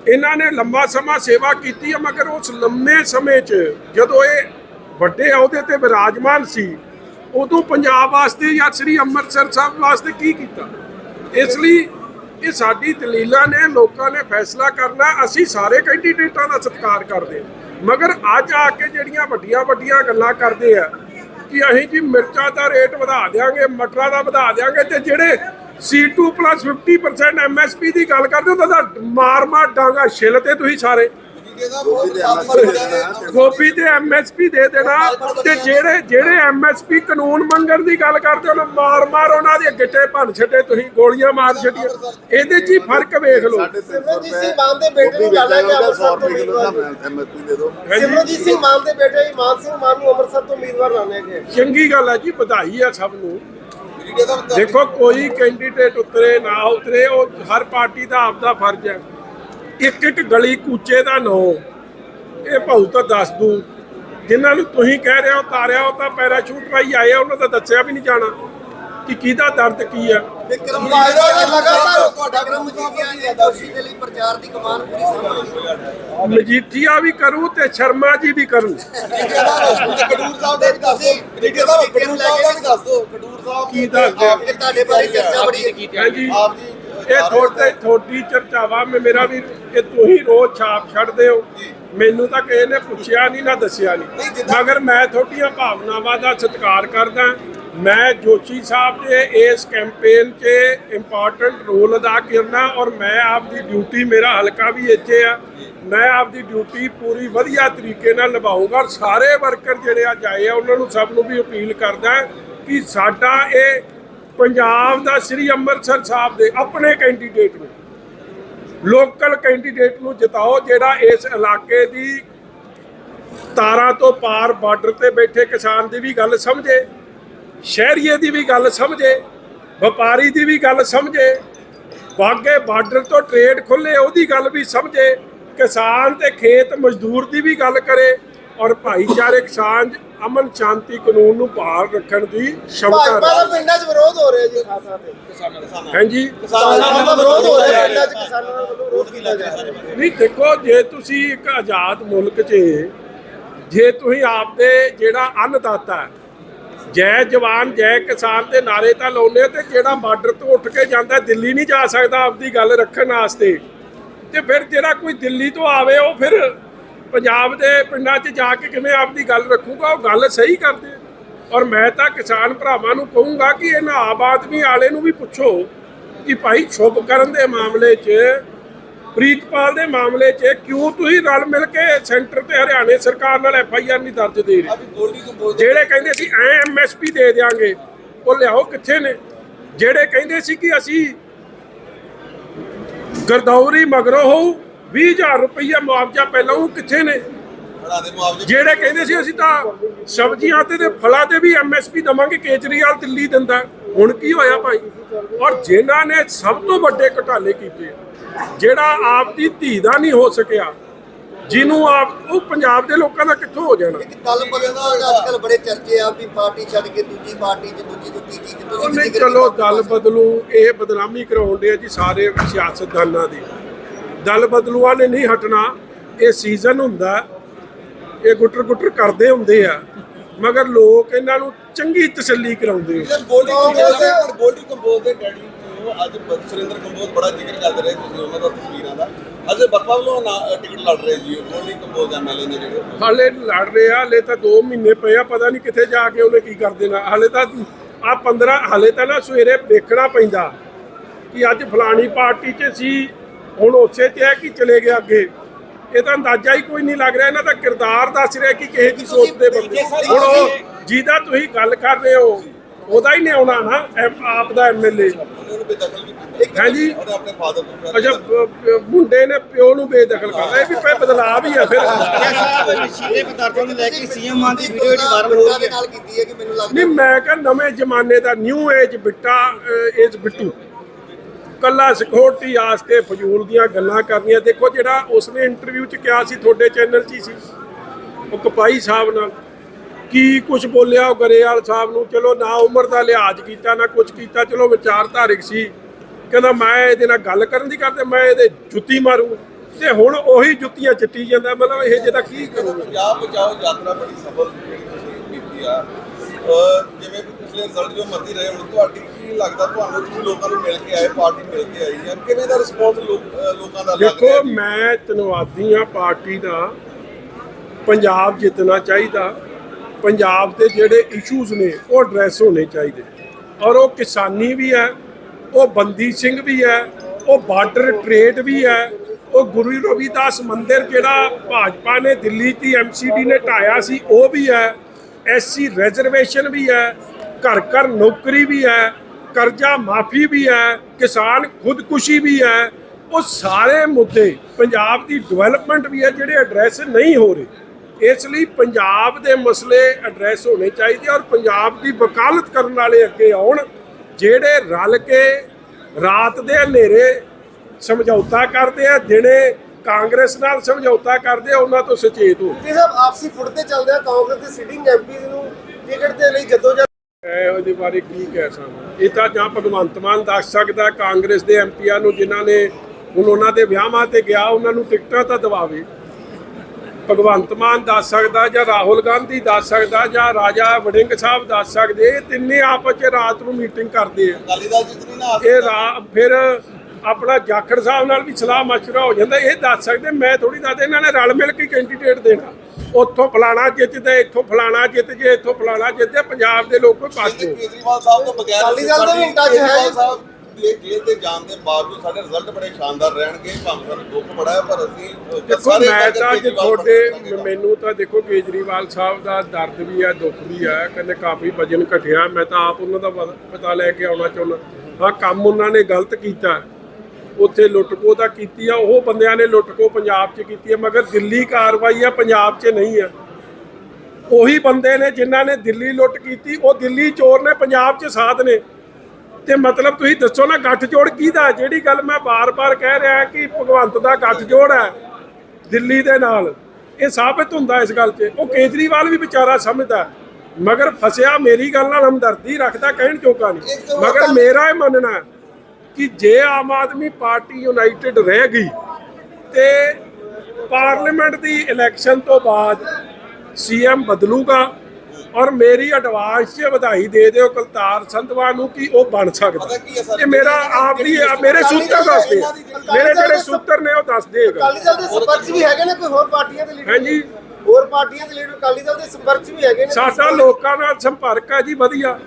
ਇਹਨਾਂ ਨੇ ਲੰਬਾ ਸਮਾਂ ਸੇਵਾ ਕੀਤੀ ਹੈ ਮਗਰ ਉਸ ਲੰਮੇ ਸਮੇਂ 'ਚ ਜਦੋਂ ਇਹ ਵੱਡੇ ਅਹੁਦੇ ਤੇ ਵਿਰਾਜਮਾਨ ਸੀ ਉਦੋਂ ਪੰਜਾਬ ਵਾਸਤੇ ਜਾਂ ਸ੍ਰੀ ਅੰਮ੍ਰਿਤਸਰ ਸਾਹਿਬ ਵਾਸਤੇ ਕੀ ਕੀਤਾ? ਇਸ ਲਈ ਇਹ ਸਾਡੀ ਦਲੀਲਾਂ ਨੇ, ਲੋਕਾਂ ਨੇ ਫੈਸਲਾ ਕਰਨਾ, ਅਸੀਂ ਸਾਰੇ ਕੈਂਡੀਡੇਟਾਂ ਦਾ ਸਤਿਕਾਰ ਕਰਦੇ ਮਗਰ ਅੱਜ ਆ ਕੇ ਜਿਹੜੀਆਂ ਵੱਡੀਆਂ ਵੱਡੀਆਂ ਗੱਲਾਂ ਕਰਦੇ ਆ ਕਿ ਅਸੀਂ ਜੀ ਮਿਰਚਾਂ ਦਾ ਰੇਟ ਵਧਾ ਦਿਆਂਗੇ, ਮਟਰਾਂ ਦਾ ਵਧਾ ਦਿਆਂਗੇ ਤੇ ਜਿਹੜੇ C2 50% MSP ਦੀ ਗੱਲ ਕਰਦੇ ਹੋ ਤਾਂ ਮਾਰ ਮਾਰ ਡਾਂਗਾ ਛਿੱਲ ਤੇ ਤੁਸੀਂ ਸਾਰੇ। ਗੋਭੀ ਤੇ ਐਮਐਸਪੀ ਦੇ ਦੇਣਾ। ਤੇ ਜਿਹੜੇ ਜਿਹੜੇ ਐਮਐਸਪੀ ਕਾਨੂੰਨ ਮੰਗਣ ਦੀ ਗੱਲ ਕਰਦੇ ਉਹਨਾਂ ਮਾਰ ਮਾਰ ਉਹਨਾਂ ਦੇ ਗਿੱਟੇ ਭੰਨ ਛੱਡੇ ਤੁਸੀਂ ਗੋਲੀਆਂ ਮਾਰ ਛੱਡੀਆਂ। ਇਹਦੇ 'ਚ ਹੀ ਫ਼ਰਕ ਵੇਖ ਲਓ। ਸਿਮਰਨਜੀਤ ਸਿੰਘ ਮਾਨ ਦੇ ਬੇਟੇ ਨੂੰ ਲਾਣਾ ਗਿਆ ਅੰਮ੍ਰਿਤਸਰ ਤੋਂ ਉਮੀਦਵਾਰ ਐਮਐਸਪੀ ਦੇ ਦਿਓ। ਸਿਮਰਨਜੀਤ ਸਿੰਘ ਮਾਨ ਦੇ ਬੇਟੇ ਮਾਨ ਸਿੰਘ ਮਾਨ ਨੂੰ ਅੰਮ੍ਰਿਤਸਰ ਤੋਂ ਉਮੀਦਵਾਰ ਲਾਣਾ ਗਿਆ ਚੰਗੀ ਗੱਲ ਹੈ ਜੀ ਵਧਾਈ ਆ ਸਭ ਨੂੰ। ਦੇਖੋ ਕੋਈ ਕੈਂਡੀਡੇਟ ਉਤਰੇ ਨਾ ਉਤਰੇ ਉਹ ਹਰ ਪਾਰਟੀ ਦਾ ਆਪਦਾ ਫਰਜ਼ ਹੈ। ਇੱਕ ਇੱਕ ਗਲੀ ਕੂਚੇ ਦਾ ਨਾਂ। ਇਹ ਭਾਊ ਤਾਂ ਦੱਸ ਦੂੰ। ਜਿਨ੍ਹਾਂ ਨੂੰ ਤੁਸੀਂ ਕਹਿ ਰਹੇ ਹੋ ਤਾਰਿਆ ਉਹ ਤਾਂ ਪੈਰਾਸ਼ੂਟ ਰਾਈ ਆਏ ਆ, ਉਹਨਾਂ ਦਾ ਦੱਸਿਆ ਵੀ ਨਹੀਂ ਜਾਣਾ। ਕਿ ਕਿਹਦਾ ਦਰਦ ਕੀ ਆ? ਵਿਕਰਮ ਬਾਜਵਾ ਦਾ ਲਗਾਤਾਰ ਤੁਹਾਡਾ ਵਿਕਰਮ ਜੀ ਦੋਸ਼ੀ ਦੇ ਲਈ ਪ੍ਰਚਾਰ ਦੀ ਕਮਾਨ ਪੂਰੀ ਸੰਭਾਲੀ ਮਜੀਠੀਆ ਵੀ ਕਰੂ ਤੇ ਸ਼ਰਮਾ ਜੀ ਵੀ ਸਾਹਿਬ ਦੇ ਸਾਹਿਬ ਦਾ ਦੱਸ ਸਾਹਿਬ ਕੀ ਦੱਸਦੇ ਆਪ ਤੁਹਾਡੇ ਬਾਰੇ ਚਰਚਾ ਬੜੀ ਹਾਂਜੀ। ਆਪ ਜੀ ਇਹ ਤੁਹਾਡੇ ਥੋੜੀ ਚਰਚਾਵਾ ਮੈਂ ਮੇਰਾ ਵੀ ਇਹ ਤੁਸੀਂ ਰੋਜ਼ ਛਾਪ ਛੱਡਦੇ ਹੋ। ਮੈਨੂੰ ਤਾਂ ਕਿਸੇ ਨੇ ਪੁੱਛਿਆ ਨਹੀਂ ਨਾ ਦੱਸਿਆ ਨਹੀਂ। ਮਗਰ ਮੈਂ ਤੁਹਾਡੀਆਂ ਭਾਵਨਾਵਾਂ ਦਾ ਸਤਿਕਾਰ ਕਰਦਾ। ਮੈਂ ਜੋਸ਼ੀ ਸਾਹਿਬ ਦੇ ਇਸ ਕੈਂਪੇਨ 'ਚ ਇੰਪੋਰਟੈਂਟ ਰੋਲ ਅਦਾ ਕਰਨਾ ਔਰ ਮੈਂ ਆਪਦੀ ਡਿਊਟੀ ਮੇਰਾ ਹਲਕਾ ਵੀ ਇੱਥੇ ਆ। ਮੈਂ ਆਪਦੀ ਡਿਊਟੀ ਪੂਰੀ ਵਧੀਆ ਤਰੀਕੇ ਨਾਲ ਨਿਭਾਊਂਗਾ ਔਰ ਸਾਰੇ ਵਰਕਰ ਜਿਹੜੇ ਅੱਜ ਆਏ ਆ ਉਹਨਾਂ ਨੂੰ ਸਭ ਨੂੰ ਵੀ ਅਪੀਲ ਕਰਦਾ ਕਿ ਸਾਡਾ ਇਹ ਪੰਜਾਬ ਦਾ ਸ੍ਰੀ ਅੰਮ੍ਰਿਤਸਰ ਸਾਹਿਬ ਦੇ ਆਪਣੇ ਕੈਂਡੀਡੇਟ ਨੂੰ ਲੋਕਲ ਕੈਂਡੀਡੇਟ ਨੂੰ ਜਿਤਾਓ, ਜਿਹੜਾ ਇਸ ਇਲਾਕੇ ਦੀ ਤਾਰਾਂ ਤੋਂ ਪਾਰ ਬਾਰਡਰ ਤੇ ਬੈਠੇ ਕਿਸਾਨ ਦੀ ਵੀ ਗੱਲ ਸਮਝੇ, ਸ਼ਹਿਰੀਏ ਦੀ ਵੀ ਗੱਲ ਸਮਝੇ, ਵਪਾਰੀ ਦੀ ਵੀ ਗੱਲ ਸਮਝੇ ਬਾਗੇ ਬਾਰਡਰ ਤੋਂ ਟ੍ਰੇਡ ਖੁੱਲੇ ਉਹਦੀ ਗੱਲ ਵੀ ਸਮਝੇ, ਕਿਸਾਨ ਤੇ ਖੇਤ ਮਜ਼ਦੂਰ ਦੀ ਵੀ ਗੱਲ ਕਰੇ, ਔਰ ਭਾਈਚਾਰਕ ਸਾਂਝ ਅਮਨ ਸ਼ਾਂਤੀ ਕਾਨੂੰਨ ਨੂੰ ਬਹਾਲ ਰੱਖਣ ਦੀ ਸ਼ਮਤਾ ਭਾਜਪਾ ਦਾ ਰੱਖਦੀ ਪਿੰਡਾਂ 'ਚ ਵਿਰੋਧ ਹੋ ਰਿਹਾ ਜੀ। ਖਾਸਾ ਹਾਂਜੀ? ਕਿਸਾਨਾਂ ਦਾ ਵਿਰੋਧ ਹੋ ਰਿਹਾ ਪਿੰਡਾਂ 'ਚ ਕਿਸਾਨਾਂ ਦਾ ਵਿਰੋਧ ਕੀਤਾ ਜਾ। ਰਿਹਾ ਨਹੀਂ ਦੇਖੋ ਜੇ ਤੁਸੀਂ ਇੱਕ ਆਜ਼ਾਦ ਮੁਲਕ 'ਚ ਜੇ ਤੁਸੀਂ ਆਪਦੇ ਜਿਹੜਾ ਅੰਨਦਾਤਾ ਹੈ, ਜੈ ਜਵਾਨ ਜੈ ਕਿਸਾਨ ਦੇ ਨਾਰੇ ਤਾਂ ਲਾਉਂਦੇ ਹੋ ਤੇ ਜਿਹੜਾ ਬਾਰਡਰ ਤੋਂ ਉੱਠ ਕੇ ਜਾਂਦਾ ਦਿੱਲੀ ਨਹੀਂ ਜਾ ਸਕਦਾ ਆਪਦੀ ਗੱਲ ਰੱਖਣ ਵਾਸਤੇ। ਤੇ ਫਿਰ ਜਿਹੜਾ ਕੋਈ ਦਿੱਲੀ ਤੋਂ ਆਵੇ ਉਹ ਫਿਰ ਪੰਜਾਬ ਦੇ ਪਿੰਡਾਂ 'ਚ ਜਾ ਕੇ ਕਿਵੇਂ ਆਪਦੀ ਗੱਲ ਰੱਖੂਗਾ ਉਹ ਗੱਲ ਸਹੀ ਕਰਦੇ। ਔਰ ਮੈਂ ਤਾਂ ਕਿਸਾਨ ਭਰਾਵਾਂ ਨੂੰ ਕਹੂੰਗਾ ਕਿ ਇਹਨਾਂ ਆਮ ਆਦਮੀ ਵਾਲੇ ਨੂੰ ਵੀ ਪੁੱਛੋ ਕਿ ਭਾਈ ਸ਼ੁਭ ਕਰਨ ਦੇ ਮਾਮਲੇ 'ਚ ਪ੍ਰੀਤਪਾਲ ਦੇ ਮਾਮਲੇ 'ਚ ਕਿਉਂ ਤੁਸੀਂ ਰਲ ਮਿਲ ਕੇ ਸੈਂਟਰ ਤੇ ਹਰਿਆਣੇ ਸਰਕਾਰ ਨਾਲ ਐਫ ਆਈ ਆਰ ਨਹੀਂ ਦਰਜ ਦੇ ਰਹੇ? ਜਿਹੜੇ ਕਹਿੰਦੇ ਸੀ ਐ ਐਮਐਸਪੀ ਦੇ ਦੇਾਂਗੇ ਉਹ ਲਿਆਓ ਕਿੱਥੇ ਨੇ? ਜਿਹੜੇ ਕਹਿੰਦੇ ਸੀ ਕਿ ਅਸੀਂ ਗਰਦੌਰੀ ਮਗਰੋਂ ਹੋਊ 20000 ਰੁਪਈਆ ਮੁਆਵਜ਼ਾ ਪਹਿਲਾਂ ਉਹ ਕਿੱਥੇ ਨੇ? ਜਿਹੜੇ ਕਹਿੰਦੇ ਸੀ ਅਸੀਂ ਤਾਂ ਸਬਜ਼ੀਆਂ ਤੇ ਤੇ ਫਲਾਂ ਤੇ ਵੀ ਐਮਐਸਪੀ ਦਵਾਂਗੇ ਕੇਜਰੀਵਾਲ ਦਿੱਲੀ ਦਿੰਦਾ। ਹੁਣ ਕੀ ਹੋਇਆ ਭਾਈ? ਔਰ ਜਿਨ੍ਹਾਂ ਨੇ ਸਭ ਤੋਂ ਵੱਡੇ ਘਟਾਲੇ ਕੀਤੇ ਜਿਹੜਾ ਆਪ ਦੀ ਧੀ ਦਾ ਨਹੀਂ ਹੋ ਸਕਿਆ ਜਿਹਨੂੰ ਆਪ ਉਹ ਪੰਜਾਬ ਦੇ ਲੋਕਾਂ ਦਾ ਕਿੱਥੋਂ ਹੋ ਜਾਣਾ? ਇੱਕ ਗੱਲ ਬਦਲਦਾ ਅੱਜ ਕੱਲ ਬੜੇ ਚਰਚੇ ਆ ਵੀ ਪਾਰਟੀ ਛੱਡ ਕੇ ਦੂਜੀ ਪਾਰਟੀ 'ਚ ਦੂਜੀ ਤੋਂ ਤੀਜੀ 'ਚ ਉਹ ਤੁਸੀਂ ਨਹੀਂ ਜ਼ਿਕਰ ਚਲੋ ਦਲ ਬਦਲੂ ਇਹ ਬਦਨਾਮੀ ਕਰਾਉਂਦੇ ਆ ਜੀ ਸਾਰੇ ਸਿਆਸਤਦਾਨਾਂ ਦੀ। ਦਲ ਬਦਲੂਆਂ ਨੇ ਨਹੀਂ ਹਟਣਾ ਇਹ ਸੀਜ਼ਨ ਹੁੰਦਾ ਇਹ ਗੁੱਟਰ ਗੁੱਟਰ ਕਰਦੇ ਹੁੰਦੇ ਆ ਮਗਰ ਲੋਕ ਇਹਨਾਂ ਨੂੰ ਚੰਗੀ ਤਸੱਲੀ ਕਰਾਉਂਦੇ ਆ। ਗੋਲਡੀ ਕਾਂਗਰਸ ਦੇ- ਕੰਬੋਜ ਗੋਲਡੀ ਕੰਬੋਜ ਦੇ ਡੈਡੀ ਤੋਂ ਅੱਜ ਬ- ਸੁਰਿੰਦਰ ਕੰਬੋਜ ਬੜਾ ਜ਼ਿਕਰ ਕਰਦੇ ਰਹੇ ਤੁਸੀਂ ਉਹਨਾਂ ਦਾ ਤਸਵੀਰਾਂ ਦਾ। ਅੱਜ ਬਸਪਾ ਵੱਲੋਂ ਨਾ- ਟਿਕਟ ਲੜ ਰਹੇ ਜੀ ਉਹ ਗੋਲਡੀ ਕੰਬੋਜ ਐਮਐਲਏ ਨੇ ਜਿਹੜੇ? ਹਾਲੇ ਲੜ ਰਹੇ ਆ ਹਾਲੇ ਤਾਂ 2 ਮਹੀਨੇ ਪਏ ਆ ਪਤਾ ਨਹੀਂ ਕਿੱਥੇ ਜਾ ਕੇ ਉਹਨੇ ਕੀ ਕਰ ਦੇਣਾ। ਹਾਲੇ ਤਾਂ ਆ 15 ਹਾਲੇ ਤਾਂ ਨਾ ਸਵੇਰੇ ਵੇਖਣਾ ਪੈਂਦਾ ਕਿ ਅੱਜ ਫਲਾਣੀ ਪਾਰਟੀ 'ਚ ਸੀ ਹੁਣ ਉਸੇ 'ਚ ਹੈ ਕਿ ਚਲੇ ਗਿਆ ਅੱਗੇ। ਇਹ ਤਾਂ ਅੰਦਾਜ਼ਾ ਹੀ ਕੋਈ ਨਹੀਂ ਲੱਗ ਰਿਹਾ ਇਹਨਾਂ ਦਾ ਕਿਰਦਾਰ ਦੱਸ ਰਿਹਾ ਕਿ ਕਿਸੇ ਦੀ ਸੋਚ ਦੇ ਬੰਦੇ। ਹੁਣ ਉਹ ਜਿਹਦਾ ਤੁਸੀਂ ਗੱਲ ਕਰ ਰਹੇ ਹੋ ਉਹਦਾ ਹੀ ਨਹੀਂ ਆਉਣਾ ਨਾ ਆਪ ਦਾ ਐਮਐਲਏ ਉਹਨੂੰ ਬੇਦਖਲ ਵੀ ਕੀਤਾ ਹੈ ਜੀ? ਉਹਨੇ ਆਪਣੇ ਫਾਦਰ ਨੂੰ ਅੱਛਾ ਪ- ਪ- ਮੁੰਡੇ ਨੇ ਪਿਓ ਨੂੰ ਬੇਦਖਲ ਕਰਦਾ ਇਹ ਵੀ ਪਏ ਬਦਲਾਅ ਵੀ ਆ ਫਿਰ। ਨਸ਼ੀਲੇ ਪਦਾਰਥਾਂ ਨੂੰ ਲੈ ਕੇ ਸੀਐਮ ਮਾਨ ਦੀ ਤੁਸੀਂ ਵੀਡੀਓ ਜਿਹੜੀ ਵਾਇਰਲ ਹੋ ਬਿੱਟਾ ਰਹੀ ਦੇ ਹੈ ਨਾਲ ਕੀਤੀ ਹੈ ਕਿ ਮੈਨੂੰ ਲੱਗਦਾ ਨਹੀਂ ਮੈਂ ਕਿਹਾ ਨਵੇਂ ਜ਼ਮਾਨੇ ਦਾ new age Bitta age Bittu. ਕੱਲਾ ਸਿਕਿਉਰਟੀ ਆਸਤੇ ਫਜ਼ੂਲ ਦੀਆਂ ਗੱਲਾਂ ਕਰਨੀਆਂ। ਦੇਖੋ ਜਿਹੜਾ ਉਸਨੇ ਇੰਟਰਵਿਊ 'ਚ ਕਿਹਾ ਸੀ, ਤੁਹਾਡੇ ਚੈਨਲ 'ਚ ਹੀ ਸੀ। ਉਹ ਕਪਾਈ ਸਾਹਿਬ ਨਾਲ। ਕੀ ਕੁਝ ਬੋਲਿਆ ਉਹ ਗਰੇਵਾਲ ਸਾਹਿਬ ਨੂੰ? ਚਲੋ ਨਾ ਉਮਰ ਦਾ ਲਿਹਾਜ਼ ਕੀਤਾ, ਨਾ ਕੁਝ ਕੀਤਾ। ਚਲੋ ਵਿਚਾਰਧਾਰਕ ਸੀ। ਕਹਿੰਦਾ, ਮੈਂ ਇਹਦੇ ਨਾਲ ਗੱਲ ਕਰਨ ਦੀ ਕਰਦੇ ਮੈਂ ਇਹਦੇ ਜੁੱਤੀ ਮਾਰੂ। ਤੇ ਹੁਣ ਉਹੀ ਜੁੱਤੀਆਂ ਚਿੱਟੀ ਜਾਂਦਾ। ਮਤਲਬ ਇਹ ਜਿਹਦਾ ਕੀ ਕਰੂਗਾ? ਪੰਜਾਬ ਬਚਾਓ ਯਾਤਰਾ ਬੜੀ ਸਫਲ ਕੀਤੀ ਆ। ਜਿਵੇਂ ਪਿਛਲੇ ਰਿਜ਼ਲਟ ਜੋ ਮਰਦੀ ਰਹੇ, ਹੁਣ ਤੁਹਾਡੀ ਕੀ ਲੱਗਦਾ ਤੁਹਾਨੂੰ ਤੁਸੀਂ ਲੋਕਾਂ ਨੂੰ ਮਿਲ ਕੇ ਆਏ ਪਾਰਟੀ ਮਿਲ ਕੇ ਆਈ ਆ ਕਿਵੇਂ ਦਾ ਰਿਸਪੌਂਸ ਲੋਕਾਂ ਦਾ ਲੱਗ ਰਿਹਾ ਦੇਖੋ? ਮੈਂ ਧੰਨਵਾਦੀ ਹਾਂ ਪਾਰਟੀ ਦਾ। ਪੰਜਾਬ ਜਿੱਤਣਾ ਚਾਹੀਦਾ। ਪੰਜਾਬ ਦੇ ਜਿਹੜੇ ਇਸ਼ੂਜ਼ ਨੇ ਉਹ ਐਡਰੈਸ ਹੋਣੇ ਚਾਹੀਦੇ। ਔਰ ਉਹ ਕਿਸਾਨੀ ਵੀ ਹੈ ਉਹ ਬੰਦੀ ਸਿੰਘ ਵੀ ਹੈ ਉਹ ਬਾਰਡਰ ਟ੍ਰੇਡ ਵੀ ਹੈ ਉਹ ਗੁਰੂ ਰਵਿਦਾਸ ਮੰਦਿਰ ਜਿਹੜਾ ਭਾਜਪਾ ਨੇ ਦਿੱਲੀ ਦੀ ਐਮਸੀਡੀ ਨੇ ਢਾਇਆ ਸੀ ਉਹ ਵੀ ਹੈ। ਐਸਸੀ ਰਿਜ਼ਰਵੇਸ਼ਨ ਵੀ ਹੈ ਘਰ ਘਰ ਨੌਕਰੀ ਵੀ ਹੈ। ਕਰਜ਼ਾ ਮਾਫੀ ਵੀ ਹੈ, ਕਿਸਾਨ ਖੁਦਕੁਸ਼ੀ ਵੀ ਹੈ। ਉਹ ਸਾਰੇ ਮੁੱਦੇ ਪੰਜਾਬ ਦੀ ਡਿਵੈਲਪਮੈਂਟ ਵੀ ਹੈ, ਜਿਹੜੇ ਐਡਰੈਸ ਨਹੀਂ ਹੋ ਰਹੇ। ਇਸ ਲਈ ਪੰਜਾਬ ਦੇ ਮਸਲੇ ਐਡਰੈਸ ਹੋਣੇ ਚਾਹੀਦੇ ਔਰ ਪੰਜਾਬ ਦੀ ਵਕਾਲਤ ਕਰਨ ਵਾਲੇ ਅੱਗੇ ਆਉਣ, ਜਿਹੜੇ ਰਲ ਕੇ ਰਾਤ ਦੇ ਹਨੇਰੇ ਸਮਝੌਤਾ ਕਰਦੇ ਆ, ਦਿਨੇ ਕਾਂਗਰਸ ਨਾਲ ਸਮਝੌਤਾ ਕਰਦੇ ਆ, ਉਹਨਾਂ ਤੋਂ ਸੁਚੇਤ ਹੋ ਜੀ ਸਾਹਿਬ, ਆਪਸੀ ਫੁੱਟ ਤੇ ਚੱਲਦੇ ਆ, ਕਾਂਗਰਸ ਦੇ ਸਿਟਿੰਗ ਐਮਪੀ ਨੂੰ ਟਿਕਟ ਦੇ ਲਈ ਜਦੋਂ ਮੈਂ ਉਹਦੇ ਬਾਰੇ ਕੀ ਕਹਿ ਸਕਦਾ? ਇਹ ਤਾਂ ਜਾਂ ਭਗਵੰਤ ਮਾਨ ਦੱਸ ਸਕਦਾ ਕਾਂਗਰਸ ਦੇ ਐਮਪੀਆਂ ਨੂੰ ਜਿਨ੍ਹਾਂ ਨੇ ਹੁਣ ਉਹਨਾਂ ਦੇ ਵਿਆਹਾਂ ਤੇ ਗਿਆ ਉਹਨਾਂ ਨੂੰ ਟਿਕਟਾਂ ਤਾਂ ਦਿਵਾਵੇ। ਭਗਵੰਤ ਮਾਨ ਦੱਸ ਸਕਦਾ ਜਾਂ ਰਾਹੁਲ ਗਾਂਧੀ ਦੱਸ ਸਕਦਾ ਜਾਂ ਰਾਜਾ ਵੜਿੰਗ ਸਾਹਿਬ ਦੱਸ ਸਕਦੇ ਇਹ ਤਿੰਨੇ ਆਪਸ ਚ ਰਾਤ ਨੂੰ ਮੀਟਿੰਗ ਕਰਦੇ ਆ। ਇਹ ਫਿਰ ਆਪਣਾ ਜਾਖੜ ਸਾਹਿਬ ਨਾਲ ਵੀ ਸਲਾਹ ਮਸ਼ਵਰਾ ਹੋ ਜਾਂਦਾ ਇਹ ਦੱਸ ਸਕਦੇ ਮੈਂ ਥੋੜੀ ਦੱਸਦਾ ਇਹਨਾਂ ਨੇ ਰਲ ਮਿਲ ਕੇ ਕੈਂਡੀਡੇਟ ਦੇਣਾ। ਉੱਥੋਂ ਫਲਾਣਾ ਜਿੱਤਦਾ ਇੱਥੋਂ ਫਲਾਣਾ ਜਿੱਤ ਜੇ ਇੱਥੋਂ ਫਲਾਣਾ ਜਿੱਤੇ ਪੰਜਾਬ ਦੇ ਲੋਕ ਕੋਈ ਪਾਸ ਕੇਜਰੀਵਾਲ ਸਾਹਿਬ ਤੋਂ ਬਗੈਰ ਅਕਾਲੀ ਦਲ ਦਾ ਵੀ ਟੱਚ ਹੈ। ਸਾਹਿਬ ਦੇ ਜੇਲ੍ਹ ਤੇ ਜਾਣ ਦੇ ਬਾਵਜੂਦ ਸਾਡੇ ਰਿਜ਼ਲਟ ਬੜੇ ਸ਼ਾਨਦਾਰ ਰਹਿਣਗੇ ਭਾਵੇਂ ਸਾਨੂੰ ਦੁੱਖ ਬੜਾ ਹੈ ਪਰ ਅਸੀਂ ਦੇਖੋ ਸਾਰੇ ਮੈਂ ਤਾਂ ਅੱਜ ਕੇਜਰੀਵਾਲ ਤੁਹਾਡੇ। ਮੈਨੂੰ ਤਾਂ ਦੇਖੋ ਕੇਜਰੀਵਾਲ ਸਾਹਿਬ ਦਾ ਦਰਦ ਵੀ ਹੈ ਦੁੱਖ ਵੀ ਹੈ ਕਹਿੰਦੇ ਕਾਫੀ ਵਜਨ ਘਟਿਆ ਮੈਂ ਤਾਂ ਆਪ ਉਹਨਾਂ ਦਾ ਪਤਾ- ਪਤਾ ਲੈ ਕੇ ਆਉਣਾ ਚਾਹੁੰਦਾ ਹਾਂ ਕੰਮ ਉਹਨਾਂ ਨੇ ਗਲਤ ਕੀਤਾ ਉੱਥੇ ਲੁੱਟਕੋ ਦਾ ਕੀਤੀ ਆ ਉਹ ਬੰਦਿਆਂ ਨੇ ਲੁੱਟਕੋ ਪੰਜਾਬ 'ਚ ਕੀਤੀ ਹੈ ਮਗਰ ਦਿੱਲੀ ਕਾਰਵਾਈ ਆ ਪੰਜਾਬ 'ਚ ਨਹੀਂ ਆ। ਉਹੀ ਬੰਦੇ ਨੇ ਜਿਨ੍ਹਾਂ ਨੇ ਦਿੱਲੀ ਲੁੱਟ ਕੀਤੀ ਉਹ ਦਿੱਲੀ ਚੋਰ ਨੇ ਪੰਜਾਬ 'ਚ ਸਾਧ ਨੇ। ਤੇ ਮਤਲਬ ਤੁਸੀਂ ਦੱਸੋ ਨਾ ਗੱਠਜੋੜ ਕਿਹਦਾ? ਜਿਹੜੀ ਗੱਲ ਮੈਂ ਬਾਰ-ਬਾਰ ਕਹਿ ਰਿਹਾ ਕਿ ਭਗਵੰਤ ਦਾ ਗੱਠਜੋੜ ਹੈ ਦਿੱਲੀ ਦੇ ਨਾਲ। ਇਹ ਸਾਬਤ ਹੁੰਦਾ ਇਸ ਗੱਲ 'ਚ। ਉਹ ਕੇਜਰੀਵਾਲ ਵੀ ਵਿਚਾਰਾ ਸਮਝਦਾ। ਮਗਰ ਫਸਿਆ ਮੇਰੀ ਗੱਲ ਨਾਲ ਹਮਦਰਦੀ ਰੱਖਦਾ ਕਹਿਣ ਚੋਕਾ ਨਹੀਂ। ਮਗਰ ਮੇਰਾ ਇਹ ਮੰਨਣਾ ਕਿ ਜੇ ਆਮ ਆਦਮੀ ਪਾਰਟੀ ਯੂਨਾਈਟਿਡ ਰਹਿ ਗਈ ਤੇ ਪਾਰਲੀਮੈਂਟ ਦੀ ਇਲੈਕਸ਼ਨ ਤੋਂ ਬਾਅਦ ਸੀਐਮ ਬਦਲੂਗਾ ਔਰ ਮੇਰੀ ਐਡਵਾਂਸ 'ਚ ਵਧਾਈ ਦੇ ਦਿਓ ਕੁਲਤਾਰ ਸੰਧਵਾ ਨੂੰ ਕਿ ਉਹ ਬਣ ਸਕਦਾ? ਇਹ ਮੇਰਾ ਆਪਦੀ ਮੇਰੇ ਸੂਤਰ ਦੱਸਦੇ। ਮੇਰੇ ਜਿਹੜੇ ਸੂਤਰ ਨੇ ਉਹ ਦੱਸਦੇ ਹੈਗਾ। ਅਕਾਲੀ ਦਲ ਦੇ ਸੰਪਰਕ 'ਚ ਵੀ ਹੈਗੇ ਨੇ ਕੋਈ ਹੋਰ ਪਾਰਟੀਆਂ ਦੇ ਲੀਡਰ ਹਾਂਜੀ। ਹੋਰ ਪਾਰਟੀਆਂ ਦੇ ਲੀਡਰ ਅਕਾਲੀ ਦਲ ਦੇ ਸੰਪਰਕ 'ਚ ਵੀ ਹੈਗੇ ਨੇ। ਸਾਡਾ ਲੋਕਾਂ ਨਾਲ ਸੰਪਰਕ ਹੈ ਜੀ ਵਧੀਆ।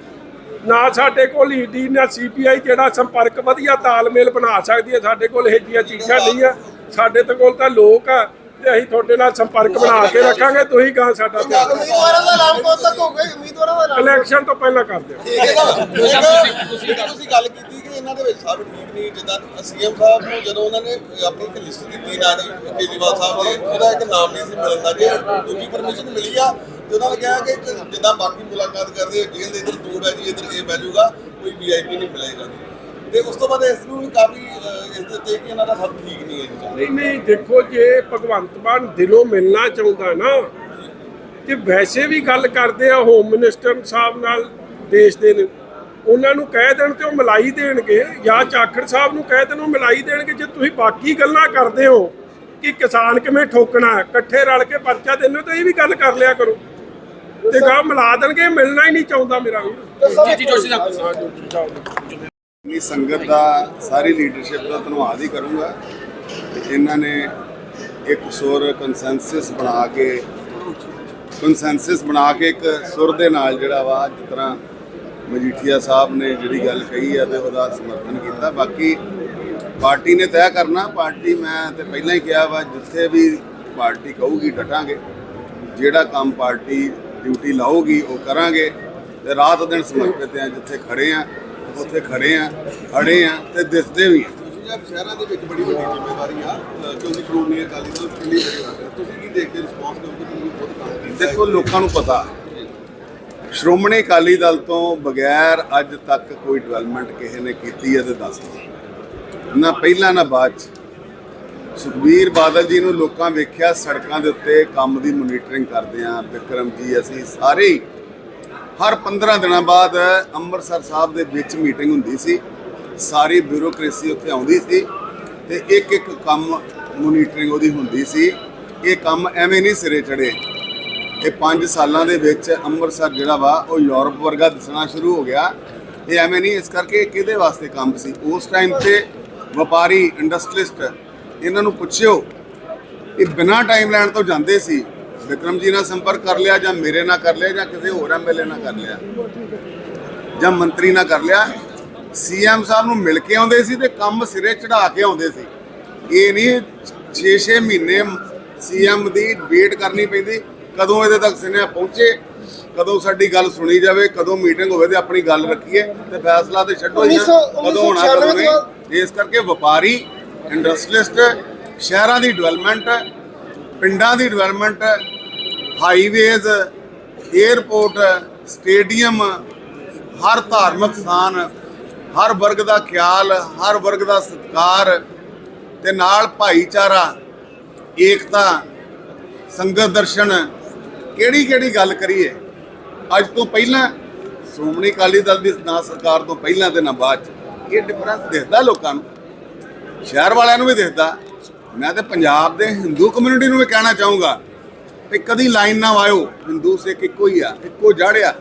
ਨਾ ਸਾਡੇ ਕੋਲ ਈਡੀ ਨਾ ਸੀਪੀਆਈ ਜਿਹੜਾ ਸੰਪਰਕ ਵਧੀਆ ਤਾਲਮੇਲ ਬਣਾ ਸਕਦੀ ਹੈ ਸਾਡੇ ਕੋਲ ਇਹ ਜੀਆਂ ਚੀਜ਼ਾਂ ਨਹੀਂ ਆ ਸਾਡੇ ਤੇ ਕੋਲ ਤਾਂ ਲੋਕ ਆ ਤੇ ਅਸੀਂ ਤੁਹਾਡੇ ਨਾਲ ਸੰਪਰਕ ਬਣਾ ਕੇ ਰੱਖਾਂਗੇ ਤੁਸੀਂ ਗਾਂ ਸਾਡਾ ਧਿਆਨ ਉਮੀਦਵਾਰਾਂ ਦਾ ਐਲਾਨ ਕਦੋਂ ਤੱਕ ਹੋਊਗਾ? ਉਮੀਦਵਾਰਾਂ ਦਾ ਐਲਾਨ ਇਲੈਕਸ਼ਨ ਤੋਂ ਪਹਿਲਾਂ ਕਰ ਦਿਓ। ਠੀਕ ਹੈ ਨਾ ਤੁਸੀਂ ਤੁਸੀਂ ਗੱਲ ਕੀਤੀ ਕਿ ਇਹਨਾਂ ਦੇ ਵਿੱਚ ਸਭ ਠੀਕ ਨਹੀਂ ਜਿੱਦਾਂ ਸੀਐਮ ਸਾਹਿਬ ਨੂੰ ਜਦੋਂ ਉਹਨਾਂ ਨੇ ਆਪਣੀ ਇੱਕ ਲਿਸਟ ਦਿੱਤੀ ਨਾ ਜੀ ਕੇਜਰੀਵਾਲ ਸਾਹਿਬ ਨੇ ਉਹਦਾ ਇੱਕ ਨਾਮ ਨਹੀਂ ਸੀ ਮਿਲਦਾ ਜੇ ਦੂਜੀ ਪਰਮਿਸ਼ਨ ਮਿਲੀ ਆ ਤੇ ਉਹਨਾਂ ਨੇ ਕਿਹਾ ਕਿ ਜਿੱਦਾਂ ਬਾਕੀ ਮੁਲਾਕਾਤ ਕਰਦੇ ਜੇਲ੍ਹ ਦੇ ਇੱਧਰ ਦੂਰ ਹੈ ਜੀ ਇੱਧਰ ਇਹ ਬਹਿ ਜਾਊਗਾ ਕੋਈ ਵੀਆਈਪੀ ਨਹੀਂ ਮਿਲੇਗਾ ਤੇ ਉਸ ਤੋਂ ਬਾਅਦ ਇਸ ਨੂੰ ਵੀ ਕਾਫੀ ਇਸ ਦੇ ਉੱਤੇ ਕਿ ਇਹਨਾਂ ਦਾ ਸਭ ਠੀਕ ਨਹੀਂ ਹੈ ਨਹੀਂ ਨਹੀਂ ਦੇਖੋ ਜੇ ਭਗਵੰਤ ਮਾਨ ਦਿਲੋਂ ਮਿਲਣਾ ਚਾਹੁੰਦਾ ਨਾ ਕਿ ਵੈਸੇ ਵੀ ਗੱਲ ਕਰਦੇ ਆ ਹੋਮ ਮਿਨਿਸਟਰ ਸਾਹਿਬ ਨਾਲ ਦੇਸ਼ ਦੇ ਨੇ। ਉਹਨਾਂ ਨੂੰ ਕਹਿ ਦੇਣ ਤੇ ਉਹ ਮਲਾਈ ਦੇਣਗੇ ਜਾਂ ਚਾਖੜ ਸਾਹਿਬ ਨੂੰ ਕਹਿ ਦੇਣ ਉਹ ਮਿਲਾਈ ਦੇਣਗੇ। ਜੇ ਤੁਸੀਂ ਬਾਕੀ ਗੱਲਾਂ ਕਰਦੇ ਹੋ ਕਿ ਕਿਸਾਨ ਕਿਵੇਂ ਠੋਕਣਾ ਹੈ, ਇਕੱਠੇ ਰਲ ਕੇ ਪਰਚਾ ਦਿੰਦੇ ਹੋ ਤਾਂ ਇਹ ਵੀ ਗੱਲ ਕਰ ਲਿਆ ਕਰੋ। ਤੇ ਗਾ ਮਿਲਾ ਦੇਣਗੇ ਮਿਲਣਾ ਹੀ ਨਹੀਂ ਚਾਹੁੰਦਾ ਮੇਰਾ ਵੀਰ। ਜੀ ਜੋਸ਼ੀ ਆਪਣੀ ਸੰਗਤ ਦਾ ਸਾਰੀ ਲੀਡਰਸ਼ਿਪ ਦਾ ਧੰਨਵਾਦ ਹੀ ਕਰੂੰਗਾ। ਇਹਨਾਂ ਨੇ ਇੱਕ ਸੁਰ ਕੰਸੈਂਸਸ ਬਣਾ ਕੇ ਕੰਸੈਂਸਸ ਬਣਾ ਕੇ ਇੱਕ ਸੁਰ ਦੇ ਨਾਲ ਜਿਹੜਾ ਵਾ ਜਿਸ ਤਰ੍ਹਾਂ ਮਜੀਠੀਆ ਸਾਹਿਬ ਨੇ ਜਿਹੜੀ ਗੱਲ ਕਹੀ ਆ ਤੇ ਉਹਦਾ ਸਮਰਥਨ ਕੀਤਾ। ਬਾਕੀ ਪਾਰਟੀ ਨੇ ਤੈਅ ਕਰਨਾ। ਪਾਰਟੀ ਮੈਂ ਤੇ ਪਹਿਲਾਂ ਹੀ ਕਿਹਾ ਵਾ ਜਿੱਥੇ ਵੀ ਪਾਰਟੀ ਕਹੂਗੀ ਡਟਾਂਗੇ। ਜਿਹੜਾ ਕੰਮ ਪਾਰਟੀ ਡਿਊਟੀ ਲਾਊਗੀ ਉਹ ਕਰਾਂਗੇ। ਤੇ ਰਾਤ ਦਿਨ ਸਮਰਪਿਤ ਆ ਜਿੱਥੇ ਖੜੇ ਆ ਉੱਥੇ ਖੜੇ ਆ ਖੜੇ ਆ ਤੇ ਦਿਸਦੇ ਵੀ ਆ। ਤੁਸੀਂ ਜਦ ਸ਼ਹਿਰਾਂ ਦੇ ਵਿੱਚ ਬੜੀ ਵੱਡੀ ਜ਼ਿੰਮੇਵਾਰੀ ਆ ਅਹ, ਕਿਉਂਕਿ ਸ਼੍ਰੋਮਣੀ ਅਕਾਲੀ ਦਲ ਕਿੰਨੀ ਬੜੀ ਗੱਲ ਹੈ ਤੁਸੀਂ ਕੀ ਦੇਖਦੇ ਰਿਸਪੌਂਸ ਕਿਉਂਕਿ ਤੁਸੀਂ ਬਹੁਤ ਕੰਮ ਕੀਤਾ ਹੈ। ਦੇਖੋ ਲੋਕਾਂ ਨੂੰ ਪਤਾ। ਸ਼੍ਰੋਮਣੀ ਅਕਾਲੀ ਦਲ ਤੋਂ ਬਗੈਰ ਅੱਜ ਤੱਕ ਕੋਈ ਡਿਵੈਲਪਮੈਂਟ ਕਿਸੇ ਨੇ ਕੀਤੀ ਹੈ ਤੇ ਦੱਸ ਨਾ ਪਹਿਲਾਂ ਨਾ ਬਾਅਦ ਚ। ਸੁਖਬੀਰ ਬਾਦਲ ਜੀ ਨੂੰ ਲੋਕਾਂ ਵੇਖਿਆ, ਸੜਕਾਂ ਦੇ ਉੱਤੇ ਕੰਮ ਦੀ ਮੋਨੀਟਰਿੰਗ ਕਰਦੇ ਆ। ਵਿਕਰਮ ਜੀ, ਅਸੀਂ ਸਾਰੇ ਹੀ ਹਰ 15 ਦਿਨਾਂ ਬਾਅਦ ਅੰਮ੍ਰਿਤਸਰ ਸਾਹਿਬ ਦੇ ਵਿੱਚ ਮੀਟਿੰਗ ਹੁੰਦੀ ਸੀ। ਸਾਰੀ ਬਿਊਰੋਕ੍ਰੇਸੀ ਉੱਥੇ ਆਉਂਦੀ ਸੀ ਤੇ ਇੱਕ ਇੱਕ ਕੰਮ ਮੋਨੀਟਰਿੰਗ ਉਹਦੀ ਹੁੰਦੀ ਸੀ। ਇਹ ਕੰਮ ਐਵੇਂ ਨਹੀਂ ਸਿਰੇ ਚੜੇ ਇਹ 5 ਸਾਲਾਂ ਦੇ ਵਿੱਚ ਅੰਮ੍ਰਿਤਸਰ ਜਿਹੜਾ ਵਾ, ਉਹ ਯੂਰਪ ਵਰਗਾ ਦਿਸਣਾ ਸ਼ੁਰੂ ਹੋ ਗਿਆ। ਇਹ ਐਵੇਂ ਨਹੀਂ, ਇਸ ਕਰਕੇ ਕਿਹਦੇ ਵਾਸਤੇ ਕੰਮ ਸੀ? ਉਸ ਟਾਈਮ ਤੇ ਵਪਾਰੀ ਇੰਡਸਟਰੀਸਟ ਇਹਨਾਂ ਨੂੰ ਪੁੱਛਿਓ ਇਹ ਬਿਨਾਂ ਟਾਈਮ ਲੈਣ ਤੋਂ ਜਾਂਦੇ ਸੀ ਵਿਕਰਮ ਜੀ ਨਾਲ ਸੰਪਰਕ ਕਰ ਲਿਆ ਜਾਂ ਮੇਰੇ ਨਾਲ ਕਰ ਲਿਆ ਜਾਂ ਕਿਸੇ ਹੋਰ ਐਮਐਲਏ ਨਾਲ ਕਰ ਲਿਆ? ਜਾਂ ਮੰਤਰੀ ਨਾਲ ਕਰ ਲਿਆ? ਸੀਐਮ ਸਾਹਿਬ ਨੂੰ ਮਿਲ ਕੇ ਆਉਂਦੇ ਸੀ ਤੇ ਕੰਮ ਸਿਰੇ ਚੜਾ ਕੇ ਆਉਂਦੇ ਸੀ। ਇਹ ਨਹੀਂ 6-6 ਮਹੀਨੇ ਸੀਐਮ ਦੀ ਵੇਟ ਕਰਨੀ ਪੈਂਦੀ ਕਦੋਂ ਇਹਦੇ ਤੱਕ ਸਿਨੇਹਾ ਪਹੁੰਚੇ ਕਦੋਂ ਸਾਡੀ ਗੱਲ ਸੁਣੀ ਜਾਵੇ ਕਦੋਂ ਮੀਟਿੰਗ ਹੋਵੇ ਤੇ ਆਪਣੀ ਗੱਲ ਰੱਖੀਏ ਤੇ ਫੈਸਲਾ ਤੇ ਛੱਡੋ 1900 ਕਦੋਂ ਹੋਣਾ ਕਦੋਂ 1996 ਨਹੀਂ। ਇਸ ਕਰਕੇ ਵਪਾਰੀ ਇੰਡਸਟਰੀਲਿਸਟ ਸ਼ਹਿਰਾਂ ਦੀ ਡਿਵੈਲਪਮੈਂਟ ਪਿੰਡਾਂ ਦੀ ਡਿਵੈਲਪਮੈਂਟ ਹਾਈਵੇਜ਼ 에ਅਰਪੋਰਟ ਸਟੇਡੀਅਮ, ਹਰ ਧਾਰਮਿਕ ਸਥਾਨ, ਹਰ ਵਰਗ ਦਾ ਖਿਆਲ, ਹਰ ਵਰਗ ਦਾ ਸਤਿਕਾਰ ਤੇ ਨਾਲ ਭਾਈਚਾਰਾ, ਏਕਤਾ, ਸੰਗਤ ਦਰਸ਼ਨ। ਕਿਹੜੀ ਕਿਹੜੀ ਗੱਲ ਕਰੀਏ? ਅੱਜ ਤੋਂ ਪਹਿਲਾਂ ਸ਼੍ਰੋਮਣੀ ਅਕਾਲੀ ਦਲ ਦੀ ਨਾ ਸਰਕਾਰ ਤੋਂ ਪਹਿਲਾਂ ਤੇ ਨਾ ਬਾਅਦ ਚ ਇਹ ਡਿਫਰੈਂਸ ਦਿਖਦਾ ਲੋਕਾਂ ਨੂੰ। ਸ਼ਹਿਰ ਵਾਲਿਆਂ ਨੂੰ ਵੀ ਦਿਖਦਾ। ਮੈਂ ਤੇ ਪੰਜਾਬ ਦੇ ਹਿੰਦੂ ਕਮਿਊਨਿਟੀ ਨੂੰ ਵੀ ਕਹਿਣਾ ਚਾਹੂੰਗਾ ਕਿ ਕਦੀ ਲਾਈਨ ਨਾ ਆਇਓ ਹਿੰਦੂ ਸਿੱਖ ਇੱਕੋ ਹੀ ਆ, ਇੱਕੋ ਜੜਿਆ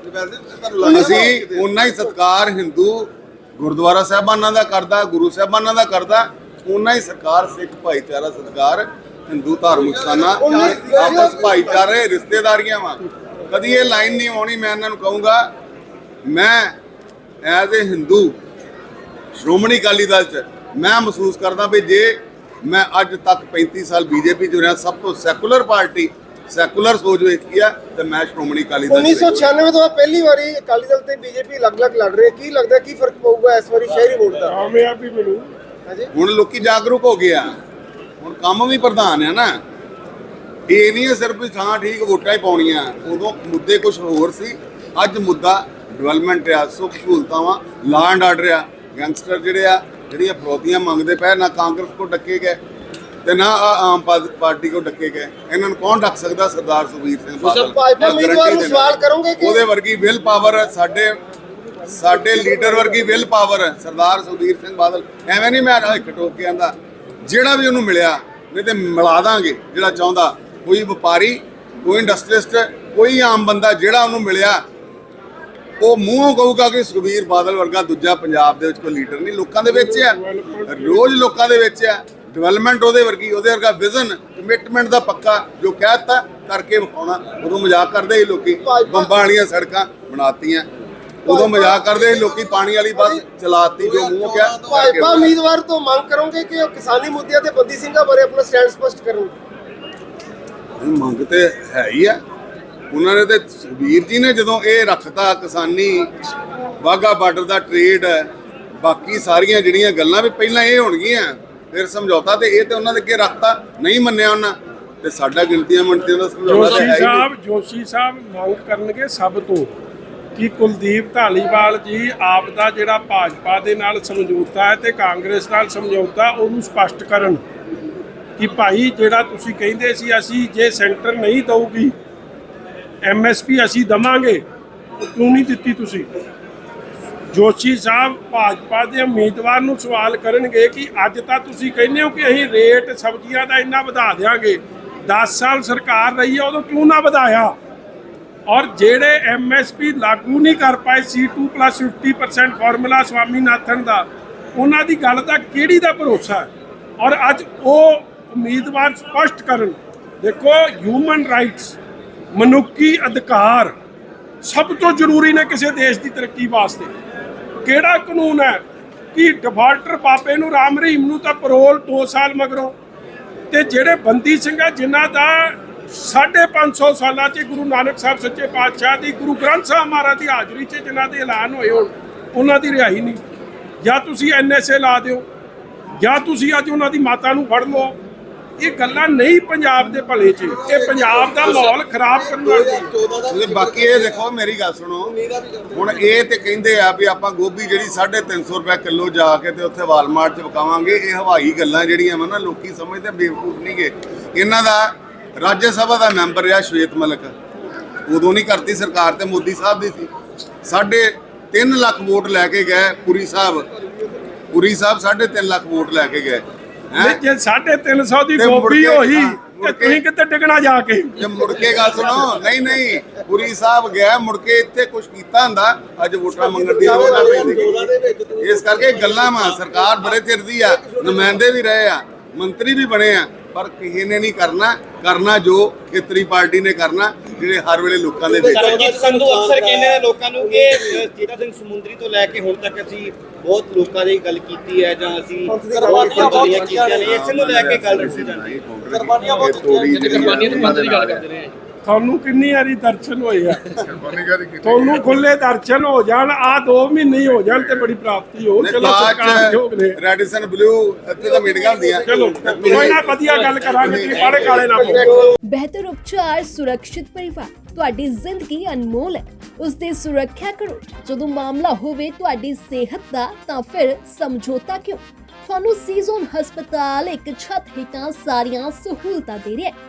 ਅਸੀਂ ਉਨਾ ਹੀ ਸਤਕਾਰ ਹਿੰਦੂ ਗੁਰਦੁਆਰਾ ਸਾਹਿਬਾਨਾਂ ਦਾ ਕਰਦਾ, ਗੁਰੂ ਸਾਹਿਬਾਨਾਂ ਦਾ ਕਰਦਾ ਉਨਾ ਹੀ ਸਰਕਾਰ ਸਿੱਖ ਭਾਈਚਾਰਾ ਸਤਕਾਰ ਹਿੰਦੂ ਧਾਰਮਿਕ ਸਥਾਨਾਂ ਆਪਸ ਭਾਈਚਾਰੇ, ਰਿਸ਼ਤੇਦਾਰੀਆਂ ਵਾ ਕਦੀ ਇਹ ਲਾਈਨ ਨਹੀਂ ਆਉਣੀ, ਮੈਂ ਇਹਨਾਂ ਨੂੰ ਕਹੂੰਗਾ, ਮੈਂ ਐਜ਼ ਅ ਹਿੰਦੂ, ਸ਼੍ਰੋਮਣੀ ਅਕਾਲੀ ਦਲ ਚ ਮੈਂ ਮਹਿਸੂਸ ਕਰਦਾ ਵੀ ਜੇ ਮੈਂ ਅੱਜ ਤੱਕ 35 ਸਾਲ ਬੀਜੇਪੀ ਚ ਰਿਹਾ ਸਭ ਤੋਂ ਸੈਕੂਲਰ ਪਾਰਟੀ ਸੈਕੂਲਰ ਸੋਚ ਵੇਖੀ ਆ ਤੇ ਮੈਂ ਸ਼੍ਰੋਮਣੀ ਅਕਾਲੀ ਦਲ 'ਚ ਰਹੀ। 1996 ਤੋਂ ਪਹਿਲੀ ਵਾਰੀ ਅਕਾਲੀ ਦਲ ਤੇ ਬੀਜੇਪੀ ਅਲੱਗ-ਅਲੱਗ ਲੜ ਰਹੇ। ਕੀ ਲੱਗਦਾ ਕੀ ਫ਼ਰਕ ਪਊਗਾ ਇਸ ਵਾਰੀ ਸ਼ਹਿਰੀ ਵੋਟ ਦਾ? ਕਾਮਯਾਬੀ ਮਿਲੂ। ਹਾਂਜੀ? ਹੁਣ ਲੋਕੀ ਜਾਗਰੂਕ ਹੋ ਗਏ ਆ। ਹੁਣ ਕੰਮ ਵੀ ਪ੍ਰਧਾਨ ਆ ਨਾ। ਇਹ ਨਹੀਂ ਹੈ ਸਿਰਫ ਥਾਂ ਠੀਕ ਵੋਟਾਂ ਹੀ ਪਾਉਣੀਆਂ। ਉਦੋਂ ਮੁੱਦੇ ਕੁਝ ਹੋਰ ਸੀ। ਅੱਜ ਮੁੱਦਾ ਡਿਵੈਲਪਮੈਂਟ ਆ ਸੁੱਖ ਸਹੂਲਤਾਂ ਵਾ ਲਾ ਐਂਡ ਆਰਡਰ ਆ ਗੈਂਗਸਟਰ ਜਿਹੜੇ ਆ ਜਿਹੜੀਆਂ ਫਰੋਤੀਆਂ ਮੰਗਦੇ ਪਏ ਨਾ ਕਾਂਗਰਸ ਕੋ ਡੱਕੇ ਗਏ ਤੇ ਨਾ ਆ ਆਮ ਪਾਰਟੀ ਕੋ ਡੱਕੇ ਗਏ। ਇਹਨਾਂ ਨੂੰ ਕੌਣ ਡੱਕ ਸਕਦਾ ਸਰਦਾਰ ਸੁਖਬੀਰ ਸਿੰਘ ਬਾਦਲ? ਭਾਜਪਾ ਉਮੀਦਵਾਰ ਨੂੰ। ਸਵਾਲ ਕਰੋਗੇ ਕਿ- ਉਹਦੇ ਵਰਗੀ ਵਿਲ ਪਾਵਰ ਸਾਡੇ ਸਾਡੇ ਲੀਡਰ ਵਰਗੀ ਵਿਲ ਪਾਵਰ ਸਰਦਾਰ ਸੁਖਬੀਰ ਸਿੰਘ ਬਾਦਲ। ਐਵੇਂ ਨਹੀਂ ਮੈਂ ਇੱਕ ਟੋਕ ਕੇ ਆਂਦਾ ਜਿਹੜਾ ਵੀ ਉਹਨੂੰ ਮਿਲਿਆ ਨਹੀਂ ਤੇ ਮਿਲਾ ਦਾਂਗੇ ਜਿਹੜਾ ਚਾਹੁੰਦਾ। ਕੋਈ ਵਪਾਰੀ ਕੋਈ ਇੰਡਸਟਰੀਸਟ ਕੋਈ ਆਮ ਬੰਦਾ ਜਿਹੜਾ ਉਹਨੂੰ ਮਿਲਿਆ ਉਹ ਮੂੰਹੋਂ ਕਹੂਗਾ ਕਿ ਸੁਖਬੀਰ ਬਾਦਲ ਵਰਗਾ ਦੂਜਾ ਪੰਜਾਬ ਦੇ ਵਿੱਚ ਕੋਈ ਲੀਡਰ ਨਹੀਂ ਲੋਕਾਂ ਦੇ ਵਿੱਚ ਆ ਰੋਜ਼ ਲੋਕਾਂ ਦੇ ਵਿੱਚ ਆ ਡਿਵੈਲਪਮੈਂਟ ਉਹਦੇ ਵਰਗੀ ਉਹਦੇ ਵਰਗਾ ਵਿਜ਼ਨ ਕਮਿਟਮੈਂਟ ਦਾ ਪੱਕਾ ਜੋ ਕਹਿਤਾ ਕਰਕੇ ਵਿਖਾਉਣਾ। ਉਦੋਂ ਮਜ਼ਾਕ ਕਰਦੇ ਸੀ ਲੋਕੀ। ਬੰਬਾਂ ਵਾਲੀਆਂ ਸੜਕਾਂ ਬਣਾਤੀਆਂ। ਉਦੋਂ ਮਜ਼ਾਕ ਕਰਦੇ ਸੀ ਲੋਕੀ ਪਾਣੀ ਵਾਲੀ ਬੱਸ ਚਲਾਤੀ ਜੋ ਮੂੰਹੋਂ ਕਿਹਾ ਭਾਜਪਾ। ਉਮੀਦਵਾਰ ਤੋਂ ਮੰਗ ਕਰੋਗੇ ਕਿ ਉਹ ਕਿਸਾਨੀ ਮੁੱਦਿਆਂ ਤੇ ਬੰਦੀ ਸਿੰਘਾਂ ਬਾਰੇ ਆਪਣਾ ਸਟੈਂਡ ਸਪਸ਼ਟ ਨਹੀਂ, ਮੰਗ ਤੇ ਹੈ ਹੀ ਆ ਉਹਨਾਂ ਨੇ ਤੇ ਸੁਖਬੀਰ ਜੀ ਨੇ ਜਦੋਂ ਇਹ ਰੱਖਤਾ ਕਿਸਾਨੀ ਵਾਗਾ ਬਾਰਡਰ ਦਾ ਟ੍ਰੇਡ ਬਾਕੀ ਸਾਰੀਆਂ ਜਿਹੜੀਆਂ ਗੱਲਾਂ ਵੀ ਪਹਿਲਾਂ ਇਹ ਹੋਣਗੀਆਂ ਫਿਰ ਸਮਝੌਤਾ ਤੇ ਇਹ ਤੇ ਉਹਨਾਂ ਦੇ ਅੱਗੇ ਰੱਖਤਾ ਨਹੀਂ ਮੰਨਿਆ ਉਹਨਾਂ ਤੇ ਸਾਡਾ ਗਿਣਤੀਆਂ ਮੰਨਤੀਆਂ ਦਾ ਸਮਝੌਤਾ ਜੋਸ਼ੀ ਹੈ। ਸਾਹਿਬ ਜੋਸ਼ੀ ਸਾਹਿਬ ਮੰਗ ਕਰਨਗੇ ਸਭ ਤੋਂ ਕਿ ਕੁਲਦੀਪ ਢਾਲੀਵਾਲ ਜੀ ਆਪ ਦਾ ਜਿਹੜਾ ਭਾਜਪਾ ਦੇ ਨਾਲ ਸਮਝੌਤਾ ਹੈ ਤੇ ਕਾਂਗਰਸ ਨਾਲ ਸਮਝੌਤਾ ਉਹਨੂੰ ਸਪਸ਼ਟ ਕਰਨ ਕਿ ਭਾਈ ਜਿਹੜਾ ਤੁਸੀਂ ਕਹਿੰਦੇ ਸੀ ਅਸੀਂ ਜੇ ਸੈਂਟਰ ਨਹੀਂ ਦਊਗੀ ਐਮਐਸਪੀ ਅਸੀਂ ਦਵਾਂਗੇ। ਕਿਉਂ ਨਹੀਂ ਦਿੱਤੀ ਤੁਸੀਂ? ਜੋਸ਼ੀ ਸਾਹਿਬ ਭਾਜਪਾ ਦੇ ਉਮੀਦਵਾਰ ਨੂੰ ਸਵਾਲ ਕਰਨਗੇ ਕਿ ਅੱਜ ਤਾਂ ਤੁਸੀਂ ਕਹਿੰਦੇ ਹੋ ਕਿ ਅਸੀਂ ਰੇਟ ਸਬਜ਼ੀਆਂ ਦਾ ਇੰਨਾ ਵਧਾ ਦੇਵਾਂਗੇ 10 ਸਾਲ ਸਰਕਾਰ ਰਹੀ ਹੈ, ਉਦੋਂ ਕਿਉਂ ਨਾ ਵਧਾਇਆ? ਔਰ ਜਿਹੜੇ ਐਮਐਸਪੀ ਲਾਗੂ ਨਹੀਂ ਕਰ ਪਾਏ C2 50% ਫਾਰਮੂਲਾ ਸਵਾਮੀਨਾਥਨ ਦਾ, ਉਹਨਾਂ ਦੀ ਗੱਲ ਦਾ ਕਿਹੜੀ ਦਾ ਭਰੋਸਾ ਔਰ ਅੱਜ ਉਹ ਉਮੀਦਵਾਰ ਸਪਸ਼ਟ ਕਰਨ, ਦੇਖੋ ਹਿਊਮਨ ਰਾਈਟਸ ਮਨੁੱਖੀ ਅਧਿਕਾਰ ਸਭ ਤੋਂ ਜ਼ਰੂਰੀ ਨੇ ਕਿਸੇ ਦੇਸ਼ ਦੀ ਤਰੱਕੀ ਵਾਸਤੇ। ਕਿਹੜਾ ਕਾਨੂੰਨ ਹੈ ਕਿ ਡਿਫਾਲਟਰ ਪਾਪੇ ਨੂੰ ਰਾਮ ਰਹੀਮ ਨੂੰ ਤਾਂ ਪਰੋਲ 2 ਸਾਲ ਮਗਰੋਂ, ਤੇ ਜਿਹੜੇ ਬੰਦੀ ਸਿੰਘ ਆ ਜਿਨ੍ਹਾਂ ਦਾ 550 ਸਾਲਾਂ 'ਚ ਗੁਰੂ ਨਾਨਕ ਸਾਹਿਬ ਸੱਚੇ ਪਾਤਸ਼ਾਹ ਦੀ, ਗੁਰੂ ਗ੍ਰੰਥ ਸਾਹਿਬ ਮਹਾਰਾਜ ਦੀ ਹਾਜ਼ਰੀ 'ਚ ਜਿਨ੍ਹਾਂ ਦੇ ਐਲਾਨ ਹੋਏ ਹੋਣ, ਉਹਨਾਂ ਦੀ ਰਿਹਾਈ ਨਹੀਂ। ਜਾਂ ਤੁਸੀਂ ਐਨਐਸਏ ਲਾ ਦਿਓ, ਜਾਂ ਤੁਸੀਂ ਅੱਜ ਉਹਨਾਂ ਦੀ ਮਾਤਾ ਨੂੰ ਫੜ ਲਓ। ਇਹ ਗੱਲਾਂ ਨਹੀਂ ਪੰਜਾਬ ਦੇ ਭਲੇ 'ਚ। ਇਹ ਪੰਜਾਬ ਦਾ ਮਾਹੌਲ ਖਰਾਬ ਕਰਨ ਵਾਲੀ ਤੇ ਬਾਕੀ ਇਹ ਦੇਖੋ, ਮੇਰੀ ਗੱਲ ਸੁਣੋ। ਹੁਣ ਇਹ ਤੇ ਕਹਿੰਦੇ ਆ ਵੀ ਆਪਾਂ ਗੋਭੀ ਜਿਹੜੀ 350 ਰੁਪਏ ਕਿਲੋ ਜਾ ਕੇ ਤੇ ਉੱਥੇ ਵਾਲਮਾਰਟ 'ਚ ਵਿਕਾਵਾਂਗੇ। ਇਹ ਹਵਾਈ ਗੱਲਾਂ ਜਿਹੜੀਆਂ ਵਾ ਨਾ, ਲੋਕੀ ਸਮਝਦੇ ਬੇਵਕੂਫ ਨਹੀਂਗੇ ਇਹਨਾਂ ਦਾ ਰਾਜ ਸਭਾ ਦਾ ਮੈਂਬਰ ਆ ਸ਼ਵੇਤ ਮਲਕ। ਉਦੋਂ ਨਹੀਂ ਕਰਤੀ ਸਰਕਾਰ ਤੇ ਮੋਦੀ ਸਾਹਿਬ ਦੀ ਸੀ। ਸਾਢੇ 3 ਲੱਖ ਵੋਟ ਲੈ ਕੇ ਗਏ ਪੁਰੀ ਸਾਹਿਬ। ਪੁਰੀ ਸਾਹਿਬ ਸਾਢੇ 3 ਲੱਖ ਵੋਟ ਲੈ ਕੇ ਗਏ। ਨਹੀਂ, ਜੇ 350 ਦੀ ਕੇ- ਹੋਈ ਤੇ ਕੇ- ਤੁਸੀਂ ਕਿੱਥੇ ਡਿੱਗਣਾ ਜਾ ਕੇ? ਜੇ ਮੁੜ ਕੇ ਗੱਲ ਸੁਣੋ ਨਹੀਂ ਨਹੀਂ ਪੁਰੀ ਸਾਹਿਬ ਗਿਆ ਮੁੜ ਕੇ ਇੱਥੇ ਕੁਝ ਕੀਤਾ ਹੁੰਦਾ ਅੱਜ ਵੋਟਾਂ ਮੰਗਣ ਦੀ ਲੋੜ ਇਸ ਕਰਕੇ ਗੱਲਾਂ ਮਾ ਸਰਕਾਰ ਬੜੇ ਚਿਰ ਦੀ ਆ ਨੁਮਾਇੰਦੇ ਵੀ ਰਹੇ ਆ ਮੰਤਰੀ ਵੀ ਬਣੇ ਆ ਪਰ ਕਿਸੇ ਨੇ ਨਹੀਂ ਕਰਨਾ ਕਰਨਾ ਜੋ ਖੇਤਰੀ ਪਾਰਟੀ ਨੇ ਕਰਨਾ ਜਿਹੜੇ ਹਰ ਵੇਲੇ ਲੋਕਾਂ ਦੇ ਵਿੱਚ ਆ। ਕਰਮਜੀਤ ਸੰਧੂ ਅਕਸਰ ਕਹਿੰਦੇ ਨੇ ਲੋਕਾਂ ਨੂੰ ਕਿ ਜੀਤਾ ਸਿੰਘ ਸਮੁੰਦਰੀ ਤੋਂ ਲੈ ਕੇ ਹੁਣ ਤੱਕ ਅਸੀਂ ਬਹੁਤ ਲੋਕਾਂ ਦੀ ਗੱਲ ਕੀਤੀ ਹੈ ਜਾਂ ਅਸੀਂ ਕੁਰਬਾਨੀਆਂ ਬਹੁਤ ਕੀਤੀਆਂ ਨੇ ਇਸੇ ਨੂੰ ਲੈ ਕੇ ਗੱਲ ਰੱਖੀ ਜਾਂਦੀ ਹੈ। ਕੁਰਬਾਨੀਆਂ ਬਹੁਤ ਕੁਰਬਾਨੀਆਂ ਤੋਂ ਬੰਦ ਦੀ ਗੱਲ ਕਰਦੇ ਤੁਹਾਨੂੰ ਕਿੰਨੀ ਵਾਰੀ ਦਰਸ਼ਨ ਹੋਏ ਆ? ਤੁਹਾਨੂੰ ਖੁੱਲੇ ਦਰਸ਼ਨ ਹੋ ਜਾਣ ਆ 2 ਮਹੀਨੇ ਹੀ ਹੋ ਜਾਣ ਤੇ ਬੜੀ ਪ੍ਰਾਪਤੀ ਹੋ। ਚਲੋ ਸਰਕਾਰ ਯੋਗ ਨੇ ਰੈਡੀਸਨ ਬਲੂ ਇੱਥੇ ਤਾਂ ਮੀਟਿੰਗਾਂ ਹੁੰਦੀਆਂ। ਚਲੋ ਕੋਈ ਨਾ ਵਧੀਆ ਗੱਲ ਕਰਾਂਗੇ ਤੁਸੀਂ ਬਾੜੇ ਕਾਲੇ ਨਾ ਪਾਓ ਬਿਹਤਰ ਉਪਚਾਰ ਸੁਰੱਖਿਅਤ ਪਰਿਵਾਰ ਤੁਹਾਡੀ ਜ਼ਿੰਦਗੀ ਅਨਮੋਲ ਹੈ। ਉਸ ਦੀ ਸੁਰੱਖਿਆ ਕਰੋ। ਜਦੋਂ ਮਾਮਲਾ ਹੋਵੇ ਤੁਹਾਡੀ ਸਿਹਤ ਦਾ ਤਾਂ ਫਿਰ ਸਮਝੌਤਾ ਕਿਉਂ? ਤੁਹਾਨੂੰ ਸੀਜ਼ਨ ਹਸਪਤਾਲ ਇੱਕ ਛੱਤ ਹੇਠਾਂ ਸਾਰੀਆਂ ਸਹੂਲਤਾਂ ਦੇ ਰਿਹਾ ਹੈ।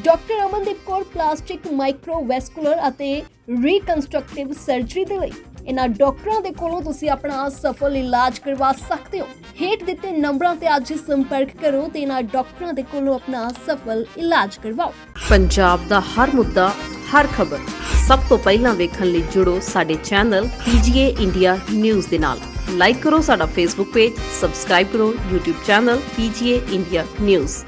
Doctor Amandeep Kaur plastic microvascular ਅਤੇ ਰੀਕਨਸਟਰਕਟਿਵ ਸਰਜਰੀ ਦੇ ਲਈ। ਇਹਨਾਂ ਡਾਕਟਰਾਂ ਦੇ ਕੋਲੋਂ ਤੁਸੀਂ ਆਪਣਾ ਸਫਲ ਇਲਾਜ ਕਰਵਾ ਸਕਦੇ ਹੋ। ਹੇਠ ਦਿੱਤੇ ਨੰਬਰਾਂ ਤੇ ਅੱਜ ਹੀ ਸੰਪਰਕ ਕਰੋ ਤੇ ਇਹਨਾਂ ਡਾਕਟਰਾਂ ਦੇ ਕੋਲੋਂ ਆਪਣਾ ਸਫਲ ਇਲਾਜ ਕਰਵਾਓ। ਪੰਜਾਬ ਦਾ ਹਰ ਮੁੱਦਾ, ਹਰ ਖਬਰ ਸਭ ਤੋਂ ਪਹਿਲਾਂ ਵੇਖਣ ਲਈ ਜੁੜੋ ਸਾਡੇ ਚੈਨਲ PGA ਇੰਡੀਆ ਨਿਊਜ਼ ਦੇ ਨਾਲ। ਲਾਈਕ ਕਰੋ ਸਾਡਾ ਫੇਸਬੁੱਕ ਪੇਜ ਸਬਸਕ੍ਰਾਈਬ ਕਰੋ YouTube channel PGA India news.